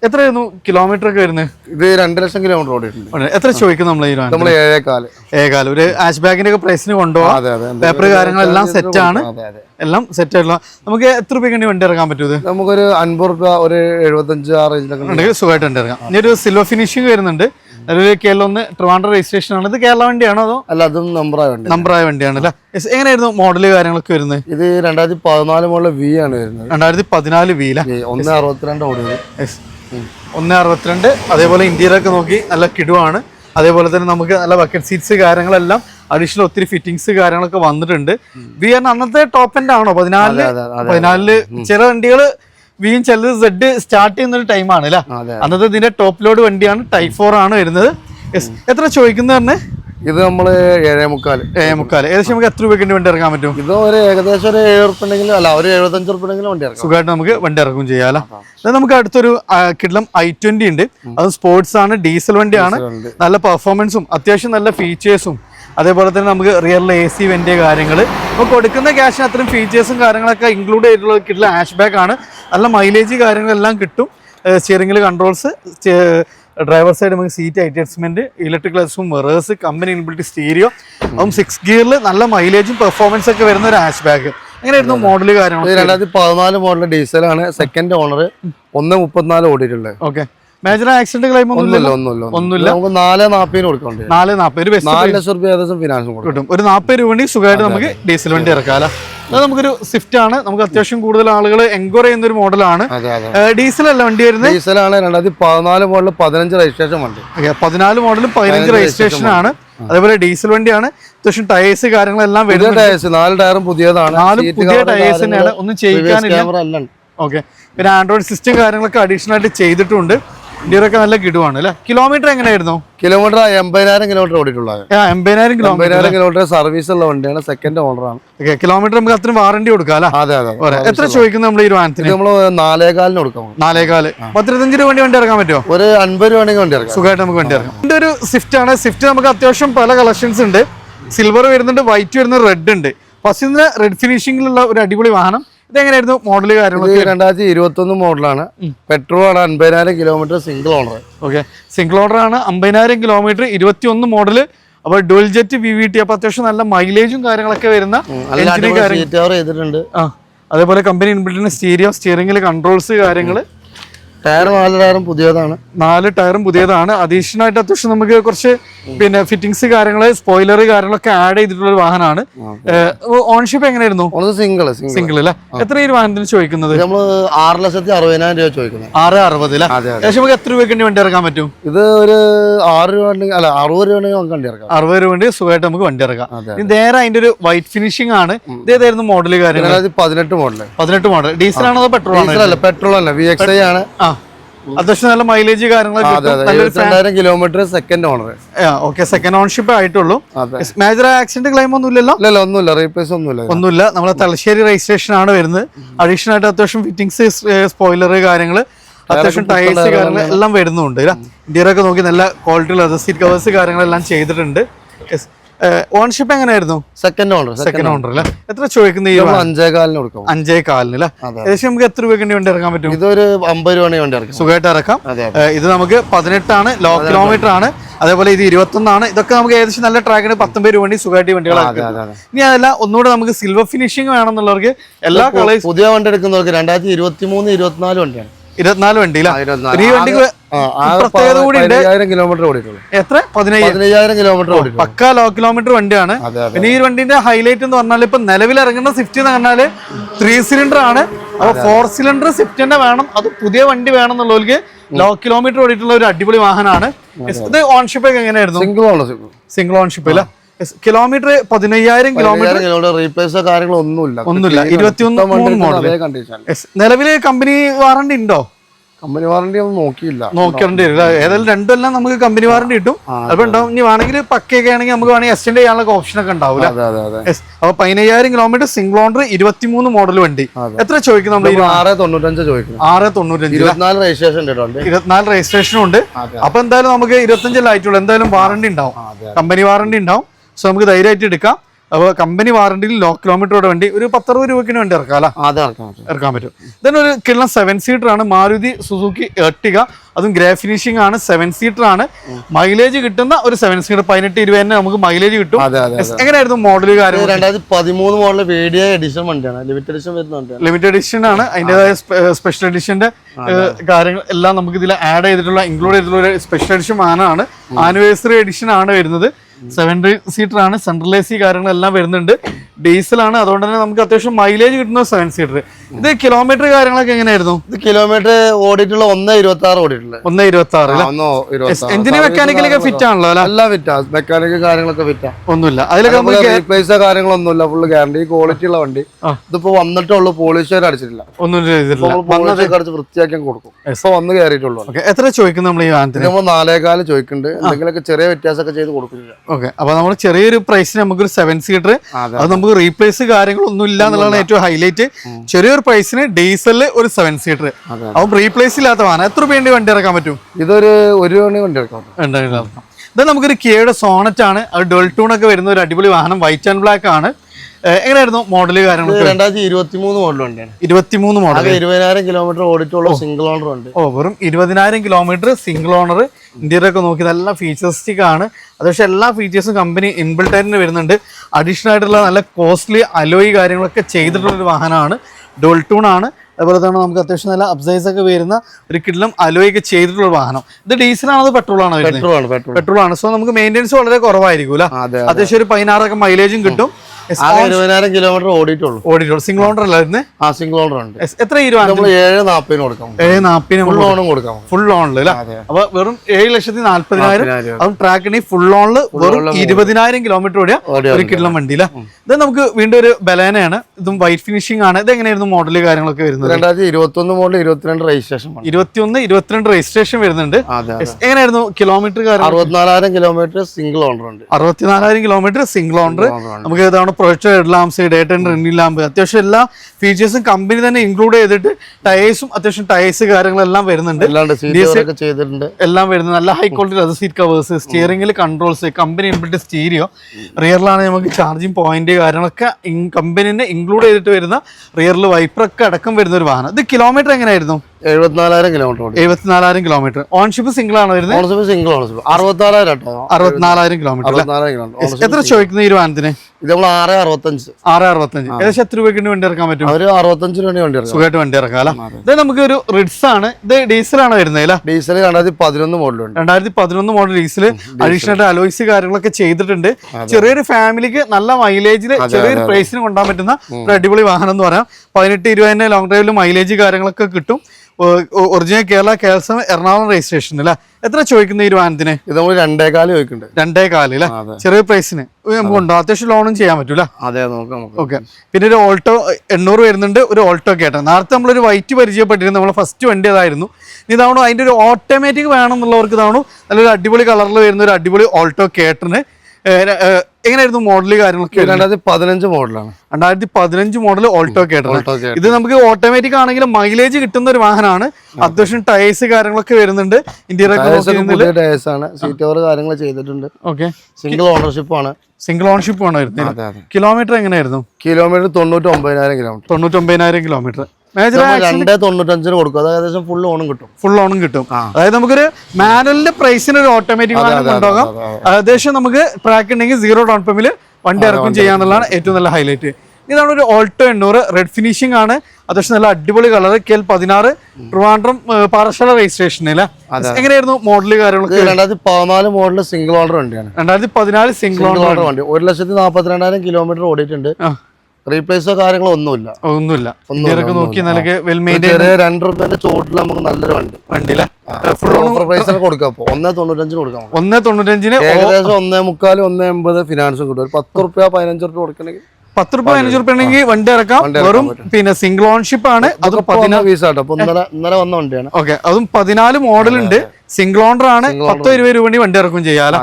എത്രയായിരുന്നു കിലോമീറ്റർ ഒക്കെ വരുന്നത് ഇത് രണ്ട് ലക്ഷം കിലോമീറ്റർ ഓടിയിട്ടുണ്ട്. എത്ര ചോദിക്കും നമ്മൾ ഈ നമ്മൾ ഏഴേക്കാൽ ഏകാലം ഒരു ആഷ് ബാഗിന്റെ ഒക്കെ പ്രൈസിന് കൊണ്ടുപോകാം അതെ അതെ. പേപ്പർ കാര്യങ്ങളെല്ലാം സെറ്റ് ആണ്. എല്ലാം സെറ്റ് ആയിട്ടുള്ള നമുക്ക് എത്ര രൂപയ്ക്ക് വണ്ടി ഇറങ്ങാൻ പറ്റും നമുക്കൊരു അൻപത് രൂപ ഒരു എഴുപത്തഞ്ച് ആ റേഞ്ചിലൊക്കെ സുഖമായിട്ട് വണ്ടി ഇറങ്ങാം. ഇനി ഒരു സിൽവർ ഫിനിഷിംഗ് വരുന്നുണ്ട്. നിലവിൽ കേരളം ഒന്ന് ട്രിവാൻഡ്രം രജിസ്ട്രേഷൻ ആണ്. ഇത് കേരള വണ്ടിയാണോ അതോ? അല്ല അതും നമ്പറായ വണ്ടി നമ്പറായ വണ്ടിയാണ് അല്ലേ. എങ്ങനെയായിരുന്നു മോഡൽ കാര്യങ്ങളൊക്കെ വരുന്നത്? ഇത് രണ്ടായിരത്തി പതിനാല് മോഡൽ വി ആണ് വരുന്നത്. രണ്ടായിരത്തി പതിനാല് വി ഒന്ന് അറുപത്തിരണ്ട് ഓടിയത്. ഒന്ന് അറുപത്തിരണ്ട് അതേപോലെ ഇന്ത്യയിലൊക്കെ നോക്കി നല്ല കിടുവാണ്. അതേപോലെ തന്നെ നമുക്ക് നല്ല ബക്കറ്റ് സീറ്റ്സ് കാര്യങ്ങളെല്ലാം അഡീഷണൽ ഒത്തിരി ഫിറ്റിങ്സ് കാര്യങ്ങളൊക്കെ വന്നിട്ടുണ്ട്. വി ആണ് അന്നത്തെ ടോപ്പ് എൻഡ് ആണോ? പതിനാലിൽ? അതെ, പതിനാലിൽ ചില വണ്ടികൾ വിയും ചിലത് സെഡ് സ്റ്റാർട്ട് ചെയ്യുന്ന ഒരു ടൈമാണ് അല്ലേ അന്നത്തെ ഇതിന്റെ ടോപ്പ് ലോഡ് വണ്ടിയാണ് ടൈഫോർ ഫോർ ആണ് വരുന്നത്. എത്ര ചോദിക്കുന്നത് തന്നെ ഇത് നമ്മൾ ഏഴേ മുക്കാൽ ഏഴേ മുക്കാൽ ഏകദേശം നമുക്ക് എത്ര രൂപയ്ക്ക് വണ്ടി ഇറക്കാൻ പറ്റും? ഇത് ഒരു ഏകദേശം ഒരു ഏഴ് ഉറുപ്പുണ്ടെങ്കിലും അല്ല ഒരു എഴുപത്തഞ്ച് ഉറുപ്പുണ്ടെങ്കിലും വണ്ടി ഇറക്കാം സുഖമായിട്ട് നമുക്ക് വണ്ടി ഇറക്കും ചെയ്യാലോ ഇത് നമുക്ക് അടുത്തൊരു കിഡ്ലം ഐ ട്വന്റി ഉണ്ട്. അത് സ്പോർട്സ് ആണ് ഡീസൽ വണ്ടിയാണ്. നല്ല പെർഫോമൻസും അത്യാവശ്യം നല്ല ഫീച്ചേഴ്സും അതേപോലെ തന്നെ നമുക്ക് റിയറിൽ എ സി വെന്റെ കാര്യങ്ങൾ. അപ്പോൾ കൊടുക്കുന്ന ക്യാഷിന് അത്രയും ഫീച്ചേഴ്സും കാര്യങ്ങളൊക്കെ ഇൻക്ലൂഡ് ചെയ്തിട്ടുള്ള കിട്ടുന്ന ഹാഷ് ബാക്ക് ആണ്. നല്ല മൈലേജ് കാര്യങ്ങളെല്ലാം കിട്ടും. സ്റ്റിയറിംഗിൽ കൺട്രോൾസ് ഡ്രൈവർ സൈഡ് നമുക്ക് സീറ്റ് അഡ്ജസ്റ്റ്മെന്റ് ഇലക്ട്രിക് ക്ലസും മിറേഴ്സ് കമ്പനി ഇൻബിൾട്ട് സ്റ്റീരിയോ അതും സിക്സ് ഗിയറിൽ നല്ല മൈലേജും പെർഫോമൻസ് ഒക്കെ വരുന്ന ഒരു ആഷ് ബാക്ക് എങ്ങനെയായിരുന്നു മോഡൽ കാര്യങ്ങൾ രണ്ടായിരത്തി പതിനാല് മോഡൽ ഡീസലാണ് സെക്കൻഡ് ഓണർ ഒന്ന് മുപ്പത്തിനാല് ഓടിയിട്ടുള്ളത്. ഓക്കെ മേജർ ആക്സിഡന്റ് ക്ലെയിം ഒന്നുമില്ല? ഒന്നുമില്ല. നമുക്ക് നാല് നാൽപ്പതിന് കൊടുക്കണ്ടേ നാല് ഒരു നാല് ലക്ഷം റുപ്യ ഏകദേശം ഫിനാൻസ് കിട്ടും. ഒരു നാൽപ്പത് രൂപ വേണ്ടി സുഖമായിട്ട് നമുക്ക് ഡീസൽ വണ്ടി ഇറക്കാം അത് നമുക്കൊരു സ്വിഫ്റ്റ് ആണ്. നമുക്ക് അത്യാവശ്യം കൂടുതൽ ആളുകൾ എൻക്വയറി ചെയ്യുന്ന ഒരു മോഡലാണ് ഡീസൽ അല്ല വണ്ടി വരുന്നത്? ഡീസലാണ് രണ്ടായിരത്തി പതിനാല് മോഡൽ പതിനഞ്ച് രജിസ്ട്രേഷൻ വണ്ടി. പതിനാല് മോഡലും പതിനഞ്ച് രജിസ്ട്രേഷൻ ആണ്. അതേപോലെ ഡീസൽ വണ്ടിയാണ്. അത്യാവശ്യം ടയേഴ്സ് കാര്യങ്ങളെല്ലാം പുതിയ ടയേഴ്സ് നാല് ടയറും പുതിയതാണ്. നാല് പുതിയ ടയേഴ്സ് തന്നെയാണ്. ഒന്നും ചെയ്യിക്കാനില്ല. ഓക്കെ പിന്നെ ആൻഡ്രോയിഡ് സിസ്റ്റം കാര്യങ്ങളൊക്കെ അഡീഷണൽ ആയിട്ട് ചെയ്തിട്ടുണ്ട്. ഇന്ത്യയിലൊക്കെ നല്ല കിടുവാണ് അല്ലെ? കിലോമീറ്റർ എങ്ങനെയായിരുന്നു? കിലോമീറ്റർ എൺപതിനായിരം കിലോമീറ്റർ എൺപതിനായിരം കിലോമീറ്റർ സർവീസ് ഉള്ള വണ്ടിയാണ് സെക്കൻഡ് ഓണറാണ് കിലോമീറ്റർ നമുക്ക് അത്രയും വാറണ്ടി കൊടുക്കാം അല്ലെ? അതെ അതെ എത്ര ചോദിക്കുന്നു നമ്മൾ ഈ വാഹനത്തിന് നമ്മൾ നാലേകാലിന് കൊടുക്കാം. നാലേകാൽ. പത്തിരുപത്തഞ്ച് രൂപ വണ്ടി വണ്ടി ഇറക്കാൻ പറ്റുമോ? ഒരു അൻപത് രൂപയാണെങ്കിൽ വണ്ടി ഇറക്കാം. സുഖമായിട്ട് നമുക്ക് വണ്ടി ഇറക്കാം. ഇതിന്റെ ഒരു സ്വിഫ്റ്റ് ആണ്. സ്വിഫ്റ്റ് നമുക്ക് അത്യാവശ്യം പല കളക്ഷൻസ് ഉണ്ട്. സിൽവർ വരുന്നുണ്ട് വൈറ്റ് വരുന്നുണ്ട് റെഡ് ഉണ്ട്. ഫസ്റ്റ് റെഡ് ഫിനിഷിംഗിലുള്ള ഒരു അടിപൊളി വാഹനം. ഇതെങ്ങനെയായിരുന്നു മോഡൽ കാര്യങ്ങളൊക്കെ? രണ്ടായിരത്തി ഇരുപത്തി ഒന്ന് മോഡലാണ്. പെട്രോൾ ആണ് അൻപതിനായിരം kilometre single owner okay single order ആണ് അമ്പതിനായിരം കിലോമീറ്റർ ഇരുപത്തി ഒന്ന് മോഡൽ അപ്പൊ dual jet V V T അപ്പൊ അത്യാവശ്യം നല്ല മൈലേജും കാര്യങ്ങളൊക്കെ വരുന്ന ചെയ്തിട്ടുണ്ട്. അതേപോലെ കമ്പനി ഇൻബിൽഡിന് സ്റ്റീരിയോ സ്റ്റിയറിംഗിൽ കൺട്രോൾസ് കാര്യങ്ങൾ ടയർ നാല് ടയറും പുതിയതാണ്. നാല് ടയറും പുതിയതാണ്. അഡീഷണൽ ആയിട്ട് അത്യാവശ്യം നമുക്ക് കുറച്ച് പിന്നെ ഫിറ്റിംഗ്സ് കാര്യങ്ങൾ സ്പോയിലർ കാര്യങ്ങളൊക്കെ ആഡ് ചെയ്തിട്ടുള്ള ഒരു വാഹനമാണ് ഓൺഷിപ്പ് എങ്ങനെയായിരുന്നു? സിംഗിൾ സിംഗിൾ അല്ലേ എത്ര ഈ വാഹനത്തിന് ചോദിക്കുന്നത്? നമ്മൾ ആറ് ലക്ഷത്തി അറുപതിനായിരം രൂപ ചോദിക്കുന്നത്. ആറ് അറുപത് നമുക്ക് എത്ര രൂപയ്ക്ക് വണ്ടി ഇറക്കാൻ പറ്റും? ഇത് ഒരു ആറ് രൂപ അല്ല അറുപത് രൂപ നമുക്ക് വണ്ടി ഇറക്കാം. അറുപത് രൂപ വേണ്ടി സുഖമായിട്ട് നമുക്ക് വണ്ടി ഇറക്കാം. നേരെ അതിന്റെ ഒരു വൈറ്റ് ഫിനിഷിംഗ് ആണ്. ഇതേതായിരുന്നു മോഡൽ കാര്യങ്ങൾ പതിനെട്ട് മോഡൽ പതിനെട്ട് മോഡൽ ഡീസൽ ആണോ പെട്രോൾ ആണോ പെട്രോൾ അല്ല വി എക്സ് ഐ ആണ്. ആ. അത്യാവശ്യം നല്ല മൈലേജ് കാര്യങ്ങളൊക്കെ kilometre second owner okay second ownership ആയിട്ടുള്ളൂ. മേജർ ആക്സിഡന്റ് ക്ലെയിം ഒന്നും ഇല്ലല്ലോ? ഇല്ലല്ല ഒന്നുമില്ല റീപ്ലേസ് ഒന്നുമില്ല. ഒന്നുമില്ല. നമ്മളെ തലശ്ശേരി രജിസ്ട്രേഷൻ ആണ് വരുന്നത്. അഡീഷണൽ ആയിട്ട് അത്യാവശ്യം ഫിറ്റിംഗ്സ് സ്പോയിലർ കാര്യങ്ങൾ അത്യാവശ്യം ടയേഴ്സ് കാര്യങ്ങൾ എല്ലാം വരുന്നുണ്ട്. ഇന്ത്യയിലൊക്കെ നോക്കി നല്ല ക്വാളിറ്റി ഉള്ള സീറ്റ് കവേഴ്സ് കാര്യങ്ങളെല്ലാം ചെയ്തിട്ടുണ്ട്. ഓൺഷിപ്പ് എങ്ങനെയായിരുന്നു? സെക്കൻഡ് ഓണർ സെക്കൻഡ് ഓണർ അല്ലേ? എത്ര ചോദിക്കുന്ന ഈ കാലിന് കൊടുക്കും. അഞ്ചേ കാലിന് അല്ലേ? ഏകദേശം നമുക്ക് എത്ര രൂപയ്ക്ക് വണ്ടി ഇറക്കാൻ പറ്റും? ഇതൊരു അമ്പത് രൂപ വണ്ടി ഇറക്കാം. സുഖമായിട്ട് ഇറക്കാം. ഇത് നമുക്ക് പതിനെട്ടാണ് ലോ കിലോമീറ്റർ ആണ്. അതേപോലെ ഇത് ഇരുപത്തൊന്നാണ്. ഇതൊക്കെ നമുക്ക് ഏകദേശം നല്ല ട്രാക്കിന് പത്തൊമ്പത് രൂപ വണ്ടി സുഖമായിട്ട് വണ്ടികളാക്കാം ഇനി അതല്ല ഒന്നുകൂടെ നമുക്ക് സിൽവർ ഫിനിഷിംഗ് വേണമെന്നുള്ളവർക്ക് എല്ലാ കളേഴ്സ് പുതിയ വണ്ടി എടുക്കുന്നവർക്ക് രണ്ടായിരത്തി ഇരുപത്തി മൂന്ന് ഇരുപത്തിനാല് വണ്ടിയാണ്. ഇരുപത്തിനാല് വണ്ടി. ഈ വണ്ടിക്ക് പ്രത്യേകത കൂടി കിലോമീറ്റർ ഓടിയിട്ടുള്ളൂ. എത്ര? പതിനയ്യായിരം. കിലോമീറ്റർ പക്കാ ലോ കിലോമീറ്റർ വണ്ടിയാണ്. പിന്നെ ഈ വണ്ടിന്റെ ഹൈലൈറ്റ് എന്ന് പറഞ്ഞാൽ ഇപ്പൊ നിലവിൽ ഇറങ്ങുന്ന സ്വിഫ്റ്റ് എന്ന് പറഞ്ഞാൽ ത്രീ സിലിണ്ടർ ആണ്. അപ്പൊ ഫോർ സിലിണ്ടർ സ്വിഫ്റ്റ് തന്നെ വേണം. അത് പുതിയ വണ്ടി വേണം എന്നുള്ളവർക്ക് ലോ കിലോമീറ്റർ ഓടിയിട്ടുള്ള ഒരു അടിപൊളി വാഹനമാണ്. ഇത് ഓൺഷിപ്പ് ഒക്കെ എങ്ങനെയായിരുന്നു? സിംഗിൾ ഓൺഷിപ്പ് സിംഗിൾ ഓൺഷിപ്പ് അല്ല? കിലോമീറ്റർ പതിനയ്യായിരം കിലോമീറ്റർ റീപ്ലേസോ കാര്യങ്ങളോ ഒന്നുമില്ല. ഒന്നുമില്ല. ഇരുപത്തിയൊന്ന് നിലവിൽ കണ്ടീഷൻ നിലവിൽ കമ്പനി വാറണ്ടി ഉണ്ടോ? കമ്പനി വാറണ്ടി ഒന്നും നോക്കിയില്ല. നോക്കേണ്ടി വരും? ഏതായാലും രണ്ടുമെല്ലാം നമുക്ക് കമ്പനി വാറണ്ടി കിട്ടും. അപ്പൊ ഉണ്ടാവും. ഇനി വേണമെങ്കിൽ പക്കയൊക്കെ ആണെങ്കിൽ നമുക്ക് വേണമെങ്കിൽ എക്സ്റ്റെൻഡ് ചെയ്യാനുള്ള ഓപ്ഷൻ ഒക്കെ ഉണ്ടാവില്ല അതെ അതെ അതെ. അപ്പൊ പതിനയ്യായിരം കിലോമീറ്റർ സിംഗിൾ ഓണർ ഇരുപത്തിമൂന്ന് മോഡൽ വണ്ടി. എത്ര ചോദിക്കും നമ്മൾ ആറ് തൊണ്ണൂറ്റഞ്ച് ചോദിക്കും ആറ് തൊണ്ണൂറ്റഞ്ച് ഇരുപത്തിനാല് രജിസ്ട്രേഷൻ ഉണ്ട് ഇരുപത്തിനാല് രജിസ്ട്രേഷനും ഉണ്ട്. അപ്പൊ എന്തായാലും നമുക്ക് ഇരുപത്തഞ്ചല്ലേ ആയിട്ടുള്ളൂ. എന്തായാലും വാറണ്ടി ഉണ്ടാവും. കമ്പനി വാറണ്ടി ഉണ്ടാവും. സോ നമുക്ക് ധൈര്യമായിട്ട് എടുക്കാം. അപ്പോൾ കമ്പനി വാറണ്ടിയിൽ ലോ കിലോമീറ്ററോടെ വണ്ടി ഒരു പത്തറുപത് രൂപയ്ക്ക് വേണ്ടി ഇറക്കാം അല്ലേ അതെ ഇറക്കാൻ പറ്റും. ഇതന്നെ ഒരു കിള്ള സെവൻ സീറ്റർ ആണ് മാരുതി സുസുക്കി എർട്ടിക അതും ഗ്രേ ഫിനിഷിംഗ് ആണ് സെവൻ സീറ്റർ ആണ്. മൈലേജ് കിട്ടുന്ന ഒരു സെവൻ സീറ്റർ പതിനെട്ട് ഇരുപത് തന്നെ നമുക്ക് മൈലേജ് കിട്ടും. എങ്ങനെയായിരുന്നു മോഡൽ കാര്യം രണ്ടായിരത്തി പതിമൂന്ന് മോഡൽ വേഡിയ എഡിഷൻ വണ്ടിയാണ്. ലിമിറ്റഡ് എഡിഷൻ വരുന്ന ലിമിറ്റഡ് എഡിഷൻ ആണ്. അതിന്റെതായ സ്പെഷ്യൽ എഡിഷന്റെ കാര്യങ്ങൾ എല്ലാം നമുക്ക് ഇതിൽ ആഡ് ചെയ്തിട്ടുള്ള ഇൻക്ലൂഡ് ചെയ്തിട്ടുള്ള ഒരു സ്പെഷ്യൽ എഡിഷൻ വാഹനമാണ്. ആനിവേഴ്സറി എഡിഷൻ ആണ് വരുന്നത്. സെവൻ സീറ്റർ ആണ് സെൻട്രൽ എ സി കാര്യങ്ങളെല്ലാം വരുന്നുണ്ട്. ഡീസലാണ് ആണ് അതുകൊണ്ട് തന്നെ നമുക്ക് അത്യാവശ്യം മൈലേജ് കിട്ടുന്ന സെവൻ സീറ്റർ ഇത് കിലോമീറ്റർ കാര്യങ്ങളൊക്കെ എങ്ങനെയായിരുന്നു? ഇത് കിലോമീറ്റർ ഓടിയിട്ടുള്ള ഒന്ന് ഇരുപത്തി ആറ് ഓടിയിട്ടുള്ളത് ഒന്ന് ഇരുപത്തി ആറ് എഞ്ചിന് മെക്കാനിക്കലൊക്കെ ഫിറ്റ് ആണല്ലോ അല്ല? എല്ലാം ഫിറ്റാ മെക്കാനിക്കൽ കാര്യങ്ങളൊക്കെ ഫിറ്റാ ഒന്നുമില്ല. അതിലൊക്കെ റീപ്ലേസോ കാര്യങ്ങളൊന്നുമില്ല. ഫുള്ള് ഗ്യാരണ്ടി ക്വാളിറ്റി ഉള്ള വണ്ടി. ഇതിപ്പോ വന്നിട്ടുള്ളൂ പോളിഷ് വരെ അടിച്ചിട്ടില്ല. ഒന്നും അടിച്ച് വൃത്തിയാക്കാൻ കൊടുക്കും. ഇപ്പൊ വന്ന് കയറിയിട്ടുള്ളൂ. എത്ര ചോദിക്കുന്നു നമ്മൾ ഈ വാഹനത്തിന്? നമ്മൾ നാലേകാൽ ചോദിക്കുന്നുണ്ട്. എന്തെങ്കിലുമൊക്കെ ചെറിയ വ്യത്യാസമൊക്കെ ചെയ്ത് കൊടുക്കുന്നില്ല ഓക്കെ അപ്പൊ നമ്മൾ ചെറിയൊരു പ്രൈസിന് നമുക്കൊരു സെവൻ സീറ്റർ അതെ. നമുക്ക് റീപ്ലേസ് കാര്യങ്ങളൊന്നും ഇല്ല എന്നുള്ളതാണ് ഏറ്റവും ഹൈലൈറ്റ് ചെറിയൊരു പ്രൈസിന് ഡീസലിൽ ഒരു സെവൻ സീറ്റർ അപ്പൊ റീപ്ലേസ് ഇല്ലാത്ത വാഹനം. എത്ര രൂപ വേണ്ടി വണ്ടി ഇറക്കാൻ പറ്റും? ഇതൊരു ഒരു മണി വണ്ടി ഇറക്കാം. ഇത് നമുക്കൊരു കിയയുടെ സോണറ്റ് ആണ്. അത് ടൂൺ ഒക്കെ വരുന്ന ഒരു അടിപൊളി വാഹനം. വൈറ്റ് ആൻഡ് ബ്ലാക്ക് ആണ്. എങ്ങനെയായിരുന്നു മോഡൽ കാര്യങ്ങൾ രണ്ടായിരത്തി ഇരുപത്തി മൂന്ന് മോഡൽ ഇരുപത്തി ഇരുപത്തിമൂന്ന് മോഡൽ ഇരുപതിനായിരം കിലോമീറ്റർ ഓടിച്ചുള്ള സിംഗിൾ ഓണർ ഉണ്ട്. ഓ വെറും ഇരുപതിനായിരം കിലോമീറ്റർ സിംഗിൾ ഓണർ ഇന്ത്യയിലൊക്കെ നോക്കി നല്ല ഫീച്ചറിസ്റ്റിക് ആണ്. അത് പക്ഷേ എല്ലാ ഫീച്ചേഴ്സും കമ്പനി ഇൻബിൾട്ടായിട്ട് വരുന്നുണ്ട്. അഡീഷണൽ ആയിട്ടുള്ള നല്ല കോസ്റ്റ്ലി അലോയി കാര്യങ്ങളൊക്കെ ചെയ്തിട്ടുള്ള ഒരു വാഹനമാണ്. ഡോൾ ടൂൺ ആണ്. അതുപോലെ തന്നെ നമുക്ക് അത്യാവശ്യം നല്ല അബ്സൈസ് ഒക്കെ വരുന്ന ഒരു കിഡിലും അലോയൊക്കെ ചെയ്തിട്ടുള്ള വാഹനം. ഇത് ഡീസലാണോ അത് പെട്രോൾ ആണോ പെട്രോൾ ആണ് പെട്രോൾ ആണ്. സോ നമുക്ക് മെയിന്റെനൻസ് വളരെ കുറവായിരിക്കും അത്യാവശ്യം ഒരു പതിനാറൊക്കെ മൈലേജും കിട്ടും. ആകെ ഇരുപതിനായിരം കിലോമീറ്റർ ഓടിയിട്ടുള്ളൂ. ഓടിയിട്ടുള്ളൂ. സിംഗിൾ ഓണർ അല്ലായിരുന്നു ആ സിംഗിൾ ഓണർ ഉണ്ട്. എത്ര നമ്മൾ ഏഴ് നാൽപ്പതിന് കൊടുക്കാം ഏഴ് നാൽപ്പതിന് ഫുൾ ഓണും കൊടുക്കാം ഫുൾ ഓണിൽ അല്ലേ. അപ്പൊ വെറും ഏഴ് ലക്ഷത്തി നാല്പതിനായിരം. അതും ട്രാക്കിന് ഫുൾ ഓണിൽ വെറും ഇരുപതിനായിരം കിലോമീറ്റർ ഓടിയ ഒരു കിട്ടുന്ന വണ്ടി അല്ലേ ഇത് നമുക്ക് വീണ്ടും ഒരു ബലേനയാണ്. ഇതും വൈറ്റ് ഫിനിഷിംഗ് ആണ്. ഇത് എങ്ങനെയായിരുന്നു മോഡൽ കാര്യങ്ങളൊക്കെ വരുന്നത്? രണ്ടായിരത്തി ഇരുപത്തി ഒന്ന് മോഡൽ ഇരുപത്തിരണ്ട് രജിസ്ട്രേഷൻ ഇരുപത്തിയൊന്ന് ഇരുപത്തിരണ്ട് രജിസ്ട്രേഷൻ വരുന്നുണ്ട്. എങ്ങനെയായിരുന്നു കിലോമീറ്റർ അറുപത്തിനാലായിരം കിലോമീറ്റർ സിംഗിൾ ഓണർ ഉണ്ട്. അറുപത്തിനാലായിരം കിലോമീറ്റർ സിംഗിൾ ഓണർ ഓണർ നമുക്ക് ഏതാണ് projector head lamps date and running lamp അത്യാവശ്യം എല്ലാ ഫീച്ചേഴ്സും കമ്പനി തന്നെ ഇൻക്ലൂഡ് ചെയ്തിട്ട് ടയേഴ്സും അത്യാവശ്യം ടയേഴ്സ് കാര്യങ്ങളെല്ലാം വരുന്നുണ്ട്. ചെയ്തിട്ടുണ്ട്. എല്ലാം വരുന്നത് നല്ല ഹൈ ക്വാളിറ്റി അത് സീറ്റ് കവേഴ്സ് സ്റ്റിയറിംഗിൽ കൺട്രോൾസ് കമ്പനി ഇൻബിൾട്ട് സ്റ്റീരിയോ റിയറിലാണ് നമുക്ക് ചാർജിങ് പോയിന്റ് കാര്യങ്ങളൊക്കെ കമ്പനിനെ ഇൻക്ലൂഡ് ചെയ്തിട്ട് വരുന്ന റിയറിൽ വൈപ്പറൊക്കെ അടക്കം വരുന്ന ഒരു വാഹനം. ഇത് കിലോമീറ്റർ എങ്ങനെയായിരുന്നു? എഴുപത്തിനാലായിരം കിലോമീറ്റർ എഴുപത്തിനാലായിരം കിലോമീറ്റർ ഓൺഷിപ്പ് സിംഗിൾ ആണ് വരുന്നത്? ഓൺഷിപ്പ് സിംഗിൾ കേട്ടോ അറുപത്തിനാലായിരം കിലോമീറ്റർ അറുപത്തിനാലായിരം കിലോമീറ്റർ എത്ര ചോദിക്കുന്ന ഈ ഒരു വാഹനത്തിന് ഇത് നമ്മൾ ആറ് അറുപത്തഞ്ച്. ആറ് അറുപത്തഞ്ച്. ഏകദേശം എത്ര രൂപയ്ക്ക് വണ്ടി ഇറക്കാൻ പറ്റും? അവർ അറുപത്തഞ്ച് രൂപ വണ്ടി ഇറക്കാം. സുഖമായിട്ട് വണ്ടി ഇറക്കാം അല്ല? ഇത് നമുക്ക് ഒരു റിഡ്സ് ആണ്. ഇത് ആണ് വരുന്നത് അല്ലേ? ഡീസൽ രണ്ടായിരത്തി പതിനൊന്ന് മോഡൽ രണ്ടായിരത്തി പതിനൊന്ന് മോഡൽ ഡീസൽ അഡീഷണൽ അലോയ്സ് കാര്യങ്ങളൊക്കെ ചെയ്തിട്ടുണ്ട്. ചെറിയൊരു ഫാമിലിക്ക് നല്ല മൈലേജിൽ ചെറിയൊരു പ്രൈസിന് കൊണ്ടാൻ പറ്റുന്ന ഒരു അടിപൊളി വാഹനം എന്ന് പറയാം. പതിനെട്ട് ഇരുപതിന്റെ ലോങ് ഡ്രൈവിൽ മൈലേജ് കാര്യങ്ങളൊക്കെ കിട്ടും. ഒറിജിനൽ കേരള കേരളം എറണാകുളം രജിസ്ട്രേഷൻ അല്ലേ? എത്ര ചോദിക്കുന്നത് ഈ വാഹനത്തിന് ഇത് നമ്മൾ രണ്ടേകാൽ ചോദിക്കുന്നുണ്ട്. രണ്ടേ കാൽ അല്ലേ? ചെറിയ പ്രൈസിന് നമുക്ക് ഉണ്ടോ. അത്യാവശ്യം ലോണും ചെയ്യാൻ പറ്റൂല. അതെ നോക്കാം ഓക്കെ പിന്നെ ഒരു ഓൾട്ടോ എണ്ണൂറ് വരുന്നുണ്ട്. ഒരു ഓൾട്ടോ കേട്ടോ നേരത്തെ നമ്മളൊരു വൈറ്റ് പരിചയപ്പെട്ടിരുന്നു നമ്മളെ ഫസ്റ്റ് വണ്ടി അതായിരുന്നു. ഇനി ഇതാവണോ അതിന്റെ ഒരു ഓട്ടോമാറ്റിക് വേണം എന്നുള്ളവർക്ക് ഇതാവണോ. നല്ലൊരു അടിപൊളി കളറിൽ വരുന്ന ഒരു അടിപൊളി ഓൾട്ടോ കേട്ടറിന് എങ്ങനെയായിരുന്നു മോഡൽ കാര്യങ്ങളൊക്കെ രണ്ടായിരത്തി പതിനഞ്ച് മോഡലാണ്. രണ്ടായിരത്തി പതിനഞ്ച് മോഡൽ ഓൾട്ടോ കേട്ടോ ഇത് നമുക്ക് ഓട്ടോമാറ്റിക് ആണെങ്കിലും മൈലേജ് കിട്ടുന്ന ഒരു വാഹനമാണ്. അത്യാവശ്യം ടയേഴ്സ് കാര്യങ്ങളൊക്കെ വരുന്നുണ്ട്. ഇന്ത്യയിലൊക്കെ ടയേഴ്സ് ഒക്കെ പുതിയ ടയേഴ്സ് ആണ്. സീറ്റ് ഓവർ കാര്യങ്ങൾ ചെയ്തിട്ടുണ്ട്. ഓക്കെ സിംഗിൾ ഓണർഷിപ്പ് ആണ്. സിംഗിൾ ഓണർഷിപ്പ് ആണ് വരുന്നത് കിലോമീറ്റർ എങ്ങനെയായിരുന്നു? കിലോമീറ്റർ തൊണ്ണൂറ്റി ഒമ്പതിനായിരം കിലോമീറ്റർ തൊണ്ണൂറ്റി ഒമ്പതിനായിരം കിലോമീറ്റർ രണ്ടേ തൊണ്ണൂറ്റഞ്ചിന് കൊടുക്കും. അത് ഏകദേശം ഫുൾ ഓണും കിട്ടും. ഫുൾ ഓണും കിട്ടും. അതായത് നമുക്കൊരു മാനുവലിന്റെ പ്രൈസിന് ഒരു ഓട്ടോമാറ്റിക് കൊണ്ടുപോകാം. ഏകദേശം നമുക്ക് ട്രാക്ക് ഉണ്ടെങ്കിൽ സീറോ ഡൗൺ പേയ്മെന്റിൽ വണ്ടി ഇറക്കും ചെയ്യാന്നുള്ളതാണ് ഏറ്റവും നല്ല ഹൈലൈറ്റ് ഇതാണ് ഒരു ഓൾട്ടോ എണ്ണൂറ്. റെഡ് ഫിനിഷിംഗ് ആണ്. അത്യാവശ്യം നല്ല അടിപൊളി കളർ കെ എൽ പതിനാറ് ട്രിവാൻഡ്രം പാറശാല രജിസ്ട്രേഷൻ അല്ലേ? എങ്ങനെയായിരുന്നു മോഡൽ കാര്യങ്ങളൊക്കെ? രണ്ടായിരത്തി പതിനാല് മോഡൽ സിംഗിൾ ഓർഡർ വണ്ടിയാണ്. രണ്ടായിരത്തി പതിനാല് സിംഗിൾ ഓർഡർ വണ്ടി. ഒരു ലക്ഷത്തി നാൽപ്പത്തിരണ്ടായിരം കിലോമീറ്റർ ഓടിയിട്ടുണ്ട്. റീപ്ലേസോ കാര്യങ്ങളോ ഒന്നുമില്ല. ഒന്നുമില്ല. ഒന്നും നോക്കി വെൽ ചെറിയ രണ്ട് റുപ്യന്റെ ചോട്ടിൽ നമുക്ക് നല്ലൊരു വണ്ടി. വണ്ടിയില്ല ഓഫർ കൊടുക്കാം അപ്പൊ ഒന്നേ തൊണ്ണൂറ്റഞ്ചിന് കൊടുക്കാം നമുക്ക്. ഒന്ന് തൊണ്ണൂറ്റഞ്ചിന് ഏകദേശം ഒന്നേ മുക്കാൽ ഒന്നേ എൺപത് ഫിനാൻസും കിട്ടും. ഒരു പത്ത് റുപ്യ പതിനഞ്ച് റുപ്യ കൊടുക്കണമെങ്കിൽ പത്ത് രൂപ പതിനഞ്ച് രൂപ ഉണ്ടെങ്കിൽ വണ്ടി ഇറക്കാം. വെറും പിന്നെ സിംഗിൾ ഓൺഷിപ്പ് ആണ്. അത് പതിനാല് ഇന്നലെ വന്ന വണ്ടിയാണ്. ഓക്കെ അതും പതിനാല് മോഡൽ ഉണ്ട്. സിംഗിൾ ഓണർ ആണ് പത്തോ ഇരുപത് രൂപ വണ്ടി ഇറക്കും ചെയ്യാലോ?